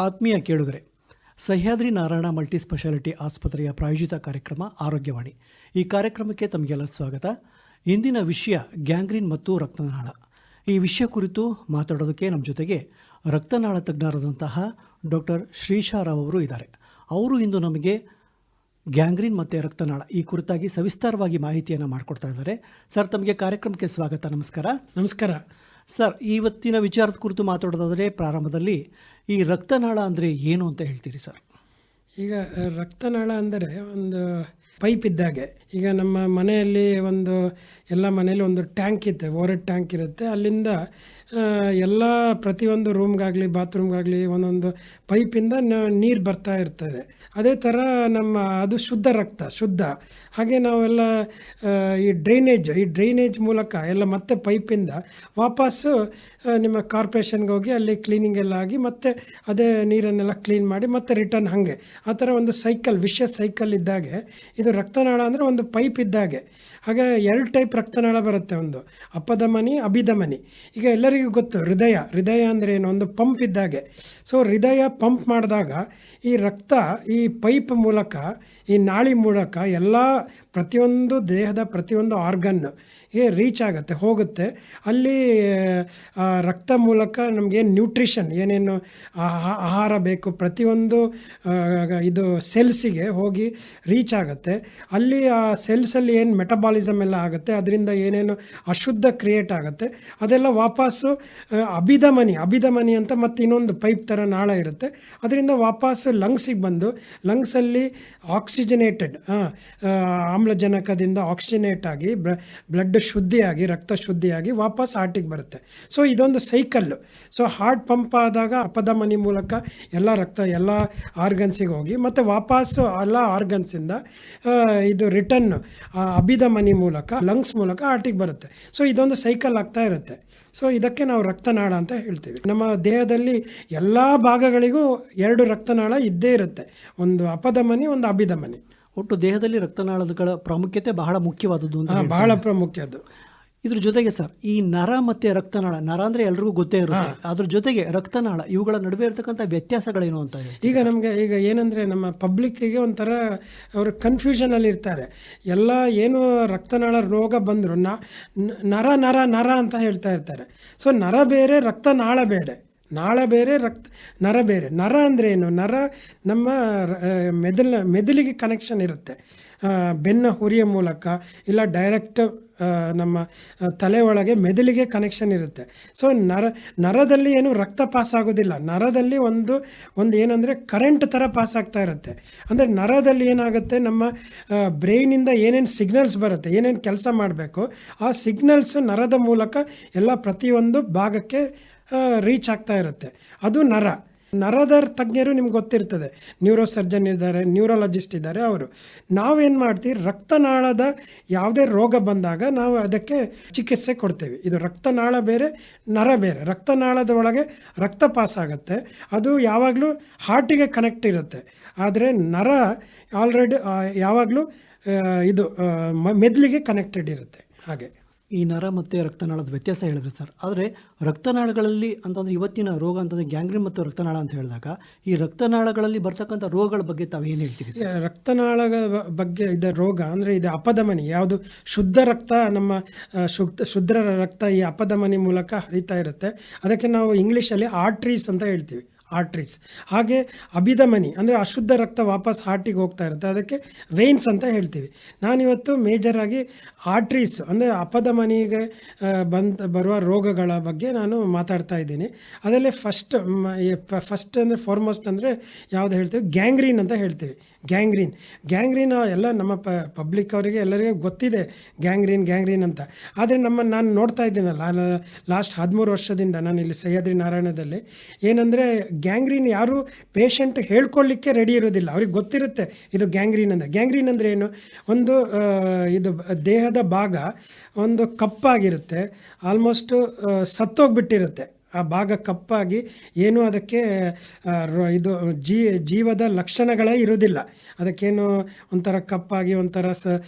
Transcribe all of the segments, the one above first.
ಆತ್ಮೀಯ ಕೇಳುಗರೆ Sahyadri Narayana multi speciality ಆಸ್ಪತ್ರೆಯ ಪ್ರಾಯೋಜಿತ ಕಾರ್ಯಕ್ರಮ ಆರೋಗ್ಯವಾಣಿ. ಈ ಕಾರ್ಯಕ್ರಮಕ್ಕೆ ತಮಗೆಲ್ಲ ಸ್ವಾಗತ. ಇಂದಿನ ವಿಷಯ ಗ್ಯಾಂಗ್ರೀನ್ ಮತ್ತು ರಕ್ತನಾಳ. ಈ ವಿಷಯ ಕುರಿತು ಮಾತಾಡೋದಕ್ಕೆ ನಮ್ಮ ಜೊತೆಗೆ ರಕ್ತನಾಳ ತಜ್ಞರಾದಂತಹ ಡಾಕ್ಟರ್ ಶ್ರೀಶಾ ರಾವ್ ಅವರು ಇದ್ದಾರೆ. ಅವರು ಇಂದು ನಮಗೆ ಗ್ಯಾಂಗ್ರೀನ್ ಮತ್ತು ರಕ್ತನಾಳ ಈ ಕುರಿತಾಗಿ ಸವಿಸ್ತಾರವಾಗಿ ಮಾಹಿತಿಯನ್ನು ಮಾಡಿಕೊಡ್ತಾ ಇದ್ದಾರೆ. ಸರ್ ತಮಗೆ ಕಾರ್ಯಕ್ರಮಕ್ಕೆ ಸ್ವಾಗತ. ನಮಸ್ಕಾರ. ನಮಸ್ಕಾರ. ಸರ್ ಇವತ್ತಿನ ವಿಚಾರದ ಕುರಿತು ಮಾತಾಡೋದಾದರೆ ಪ್ರಾರಂಭದಲ್ಲಿ ಈ ರಕ್ತನಾಳ ಅಂದರೆ ಏನು ಅಂತ ಹೇಳ್ತೀರಿ ಸರ್? ಈಗ ರಕ್ತನಾಳ ಅಂದರೆ ಒಂದು ಪೈಪ್ ಇದ್ದಾಗೆ. ಈಗ ನಮ್ಮ ಮನೆಯಲ್ಲಿ ಒಂದು, ಎಲ್ಲ ಮನೆಯಲ್ಲಿ ಒಂದು ಟ್ಯಾಂಕ್ ಇತ್ತು ಓರೆಡ್ ಟ್ಯಾಂಕ್ ಇರುತ್ತೆ. ಅಲ್ಲಿಂದ ಎಲ್ಲ ಪ್ರತಿಯೊಂದು ರೂಮ್ಗಾಗಲಿ ಬಾತ್ರೂಮ್ಗಾಗಲಿ ಒಂದೊಂದು ಪೈಪಿಂದ ನೀರು ಬರ್ತಾ ಇರ್ತದೆ. ಅದೇ ಥರ ನಮ್ಮ, ಅದು ಶುದ್ಧ ರಕ್ತ, ಶುದ್ಧ. ಹಾಗೆ ನಾವೆಲ್ಲ ಈ ಡ್ರೈನೇಜ್ ಈ ಡ್ರೈನೇಜ್ ಮೂಲಕ ಎಲ್ಲ ಮತ್ತೆ ಪೈಪಿಂದ ವಾಪಸ್ಸು ನಿಮ್ಮ ಕಾರ್ಪೊರೇಷನ್ಗೆ ಹೋಗಿ ಅಲ್ಲಿ ಕ್ಲೀನಿಂಗ್ ಎಲ್ಲ ಆಗಿ ಮತ್ತೆ ಅದೇ ನೀರನ್ನೆಲ್ಲ ಕ್ಲೀನ್ ಮಾಡಿ ಮತ್ತೆ ರಿಟರ್ನ್ ಹಾಗೆ. ಆ ಥರ ಒಂದು ಸೈಕಲ್ ವಿಷಯ ಸೈಕಲ್ ಇದ್ದಾಗೆ. ಇದು ರಕ್ತನಾಳ ಅಂದರೆ ಒಂದು ಪೈಪ್ ಇದ್ದಾಗೆ. ಹಾಗೆ ಎರಡು ಟೈಪ್ ರಕ್ತನಾಳ ಬರುತ್ತೆ ಒಂದು. ಅಪಧಮನಿ, ಅಭಿಧಮನಿ. ಈಗ ಎಲ್ಲರಿಗೂ ಗೊತ್ತು, ಹೃದಯ. ಹೃದಯ ಅಂದರೆ ಏನು? ಒಂದು ಪಂಪ್ ಇದ್ದಾಗೆ. ಸೊ ಹೃದಯ ಪಂಪ್ ಮಾಡಿದಾಗ ಈ ರಕ್ತ, ಈ ಪೈಪ್ ಮೂಲಕ, ಈ ನಾಳಿ ಮೂಲಕ ಎಲ್ಲ ಪ್ರತಿಯೊಂದು ದೇಹದ ಪ್ರತಿಯೊಂದು ಆರ್ಗನ್ ಗೆ ರೀಚ್ ಆಗುತ್ತೆ, ಹೋಗುತ್ತೆ. ಅಲ್ಲಿ ರಕ್ತ ಮೂಲಕ ನಮಗೇನು ನ್ಯೂಟ್ರಿಷನ್ ಏನೇನು ಆಹಾ- ಆಹಾರ ಬೇಕು, ಪ್ರತಿಯೊಂದು ಇದು ಸೆಲ್ಸಿಗೆ ಹೋಗಿ ರೀಚ್ ಆಗುತ್ತೆ. ಅಲ್ಲಿ ಆ ಸೆಲ್ಸಲ್ಲಿ ಏನು ಮೆಟಬಾಲಿಸಮ್ ಎಲ್ಲ ಆಗುತ್ತೆ, ಅದರಿಂದ ಏನೇನು ಅಶುದ್ಧ ಕ್ರಿಯೇಟ್ ಆಗುತ್ತೆ, ಅದೆಲ್ಲ ವಾಪಸ್ಸು ಅಭಿದಮನಿ ಅಭಿಧಮನಿ ಅಂತ ಮತ್ತು ಇನ್ನೊಂದು ಪೈಪ್ ಥರ ನಾಳ ಇರುತ್ತೆ. ಅದರಿಂದ ವಾಪಸ್ಸು ಲಂಗ್ಸಿಗೆ ಬಂದು ಲಂಗ್ಸಲ್ಲಿ ಆಕ್ಸಿಜನೇಟೆಡ್ ಆಮ್ಲಜನಕದಿಂದ ಆಕ್ಸಿಜನೇಟ್ ಆಗಿ ಬ್ಲಡ್ ಶುದ್ಧಿಯಾಗಿ, ರಕ್ತ ಶುದ್ಧಿಯಾಗಿ ವಾಪಸ್ ಹಾರ್ಟಿಗೆ ಬರುತ್ತೆ. ಸೊ ಇದೊಂದು ಸೈಕಲ್ಲು ಸೊ ಹಾರ್ಟ್ ಪಂಪ್ ಆದಾಗ ಅಪಧಮನಿ ಮೂಲಕ ಎಲ್ಲ ರಕ್ತ, ಎಲ್ಲ ಆರ್ಗನ್ಸಿಗೆ ಹೋಗಿ, ಮತ್ತು ವಾಪಸ್ಸು ಎಲ್ಲ ಆರ್ಗನ್ಸಿಂದ ಇದು ರಿಟರ್ನ್ ಅಭಿಧಮನಿ ಮೂಲಕ ಲಂಗ್ಸ್ ಮೂಲಕ ಹಾರ್ಟಿಗೆ ಬರುತ್ತೆ. ಸೊ ಇದೊಂದು ಸೈಕಲ್ ಆಗ್ತಾ ಇರುತ್ತೆ. ಸೊ ಇದಕ್ಕೆ ನಾವು ರಕ್ತನಾಳ ಅಂತ ಹೇಳ್ತೀವಿ. ನಮ್ಮ ದೇಹದಲ್ಲಿ ಎಲ್ಲ ಭಾಗಗಳಿಗೂ ಎರಡು ರಕ್ತನಾಳ ಇದ್ದೇ ಇರುತ್ತೆ. ಒಂದು ಅಪಧಮನಿ ಒಂದು ಅಭಿಧಮನಿ ಒಟ್ಟು ದೇಹದಲ್ಲಿ ರಕ್ತನಾಳಗಳ ಪ್ರಾಮುಖ್ಯತೆ ಬಹಳ ಮುಖ್ಯವಾದದ್ದು ಅಂತ ಬಹಳ ಪ್ರಾಮುಖ್ಯ ಅದು. ಇದ್ರ ಜೊತೆಗೆ ಸರ್ ಈ ನರ ಮತ್ತೆ ರಕ್ತನಾಳ ನರ ಅಂದ್ರೆ ಎಲ್ರಿಗೂ ಗೊತ್ತೇ ಇರುತ್ತೆ. ಅದ್ರ ಜೊತೆಗೆ ರಕ್ತನಾಳ ಇವುಗಳ ನಡುವೆ ಇರತಕ್ಕಂಥ ವ್ಯತ್ಯಾಸಗಳೇನು ಅಂತ ಈಗ ನಮಗೆ ಈಗ ಏನಂದ್ರೆ ನಮ್ಮ ಪಬ್ಲಿಕ್ಕಿಗೆ ಒಂಥರ ಅವರು ಕನ್ಫ್ಯೂಷನಲ್ಲಿ ಇರ್ತಾರೆ. ಎಲ್ಲ ಏನು ರಕ್ತನಾಳ ರೋಗ ಬಂದ್ರು ನರ ನರ ನರ ಅಂತ ಹೇಳ್ತಾ ಇರ್ತಾರೆ. ಸೊ ನರ ಬೇರೆ ರಕ್ತನಾಳ ಬೇರೆ. ನಾಳ ಬೇರೆ, ರಕ್ತ, ನರ ಬೇರೆ. ನರ ಅಂದರೆ ಏನು? ನರ ನಮ್ಮ ಮೆದುಳಿನ ಮೆದುಳಿಗೆ ಕನೆಕ್ಷನ್ ಇರುತ್ತೆ. ಬೆನ್ನ ಹುರಿಯ ಮೂಲಕ ಇಲ್ಲ ಡೈರೆಕ್ಟ್ ನಮ್ಮ ತಲೆ ಒಳಗೆ ಮೆದುಳಿಗೆ ಕನೆಕ್ಷನ್ ಇರುತ್ತೆ. ಸೊ ನರ, ನರದಲ್ಲಿ ಏನು ರಕ್ತ ಪಾಸ್ ಆಗೋದಿಲ್ಲ. ನರದಲ್ಲಿ ಒಂದು ಒಂದು ಏನಂದರೆ ಕರೆಂಟ್ ಥರ ಪಾಸ್ ಆಗ್ತಾ ಇರುತ್ತೆ. ಅಂದರೆ ನರದಲ್ಲಿ ಏನಾಗುತ್ತೆ? ನಮ್ಮ ಬ್ರೈನಿಂದ ಏನೇನು ಸಿಗ್ನಲ್ಸ್ ಬರುತ್ತೆ, ಏನೇನು ಕೆಲಸ ಮಾಡಬೇಕು, ಆ ಸಿಗ್ನಲ್ಸ್ ನರದ ಮೂಲಕ ಎಲ್ಲ ಪ್ರತಿಯೊಂದು ಭಾಗಕ್ಕೆ ರೀಚ್ ಆಗ್ತಾ ಇರುತ್ತೆ. ಅದು ನರ. ನರದ ತಜ್ಞರು ನಿಮ್ಗೆ ಗೊತ್ತಿರ್ತದೆ. ನ್ಯೂರೋ ಸರ್ಜನ್ ಇದ್ದಾರೆ ನ್ಯೂರಾಲಜಿಸ್ಟ್ ಇದ್ದಾರೆ ಅವರು. ನಾವೇನು ಮಾಡ್ತೀವಿ? ರಕ್ತನಾಳದ ಯಾವುದೇ ರೋಗ ಬಂದಾಗ ನಾವು ಅದಕ್ಕೆ ಚಿಕಿತ್ಸೆ ಕೊಡ್ತೇವೆ. ಇದು ರಕ್ತನಾಳ ಬೇರೆ, ನರ ಬೇರೆ. ರಕ್ತನಾಳದ ಒಳಗೆ ರಕ್ತ ಪಾಸ್ ಆಗುತ್ತೆ. ಅದು ಯಾವಾಗಲೂ ಹಾರ್ಟಿಗೆ ಕನೆಕ್ಟ್ ಇರುತ್ತೆ. ಆದರೆ ನರ ಆಲ್ರೆಡಿ ಯಾವಾಗಲೂ ಇದು ಮೆದುಳಿಗೆ ಕನೆಕ್ಟೆಡ್ ಇರುತ್ತೆ. ಹಾಗೆ. ಈ ನರ ಮತ್ತು ರಕ್ತನಾಳದ ವ್ಯತ್ಯಾಸ ಹೇಳಿದ್ರೆ ಸರ್. ಆದರೆ ರಕ್ತನಾಳಗಳಲ್ಲಿ ಅಂತಂದರೆ ಇವತ್ತಿನ ರೋಗ ಅಂತಂದರೆ ಗ್ಯಾಂಗ್ರೀನ್ ಮತ್ತು ರಕ್ತನಾಳ ಅಂತ ಹೇಳಿದಾಗ ಈ ರಕ್ತನಾಳಗಳಲ್ಲಿ ಬರ್ತಕ್ಕಂಥ ರೋಗಗಳ ಬಗ್ಗೆ ತಾವು ಏನು ಹೇಳ್ತೀರಿ ಸರ್? ರಕ್ತನಾಳದ ಬಗ್ಗೆ ಇದ ರೋಗ ಅಂದರೆ ಇದು ಅಪಧಮನಿ. ಯಾವುದು ಶುದ್ಧ ರಕ್ತ ನಮ್ಮ ಶುದ್ಧ ಶುದ್ಧ ರಕ್ತ ಈ ಅಪಧಮನಿ ಮೂಲಕ ಹರಿತಾ ಇರುತ್ತೆ. ಅದಕ್ಕೆ ನಾವು ಇಂಗ್ಲೀಷಲ್ಲಿ ಆರ್ಟ್ರೀಸ್ ಅಂತ ಹೇಳ್ತೀವಿ. ಆರ್ಟ್ರೀಸ್. ಹಾಗೆ ಅಭಿಧಮನಿ ಅಂದರೆ ಅಶುದ್ಧ ರಕ್ತ ವಾಪಸ್ ಹಾರ್ಟಿಗೆ ಹೋಗ್ತಾ ಇರುತ್ತೆ. ಅದಕ್ಕೆ ವೇನ್ಸ್ ಅಂತ ಹೇಳ್ತೀವಿ. ನಾನಿವತ್ತು ಮೇಜರಾಗಿ ಆರ್ಟ್ರೀಸ್ ಅಂದರೆ ಅಪಧಮನಿಗೆ ಬಂದ, ಬರುವ ರೋಗಗಳ ಬಗ್ಗೆ ನಾನು ಮಾತಾಡ್ತಾ ಇದ್ದೀನಿ. ಅದರಲ್ಲಿ ಫಸ್ಟ್ ಫಸ್ಟ್ ಅಂದರೆ ಫಾರ್ಮೋಸ್ಟ್ ಅಂದರೆ ಯಾವುದು ಹೇಳ್ತೀವಿ? ಗ್ಯಾಂಗ್ರೀನ್ ಅಂತ ಹೇಳ್ತೀವಿ. ಗ್ಯಾಂಗ್ರೀನ್ ಗ್ಯಾಂಗ್ರೀನ್ ಎಲ್ಲ ನಮ್ಮ ಪಬ್ಲಿಕ್ ಅವರಿಗೆ, ಎಲ್ಲರಿಗೂ ಗೊತ್ತಿದೆ ಗ್ಯಾಂಗ್ರೀನ್ ಗ್ಯಾಂಗ್ರೀನ್ ಅಂತ. ಆದರೆ ನಮ್ಮ, ನಾನು ನೋಡ್ತಾ ಇದ್ದೀನಲ್ಲ ಲಾಸ್ಟ್ ಹದಿಮೂರು ವರ್ಷದಿಂದ ನಾನು ಇಲ್ಲಿ ಸಹ್ಯಾದ್ರಿ ನಾರಾಯಣದಲ್ಲಿ. ಏನಂದರೆ ಗ್ಯಾಂಗ್ರೀನ್ ಯಾರು ಪೇಷಂಟ್ ಹೇಳ್ಕೊಳ್ಳಿಕ್ಕೆ ರೆಡಿ ಇರೋದಿಲ್ಲ. ಅವ್ರಿಗೆ ಗೊತ್ತಿರುತ್ತೆ ಇದು ಗ್ಯಾಂಗ್ರೀನ್ ಅಂದರೆ ಗ್ಯಾಂಗ್ರೀನ್ ಅಂದರೆ ಏನು? ಒಂದು ಇದು ಇದು ಭಾಗ ಒಂದು ಕಪ್ಪಾಗಿರುತ್ತೆ. ಆಲ್ಮೋಸ್ಟ್ ಸತ್ತೋಗ್ಬಿಟ್ಟಿರುತ್ತೆ. ಆ ಭಾಗ ಕಪ್ಪಾಗಿ ಏನೂ ಅದಕ್ಕೆ ಇದು ಜೀ, ಜೀವದ ಲಕ್ಷಣಗಳೇ ಇರೋದಿಲ್ಲ ಅದಕ್ಕೇನು ಒಂಥರ ಕಪ್ಪಾಗಿ ಒಂಥರ ಸ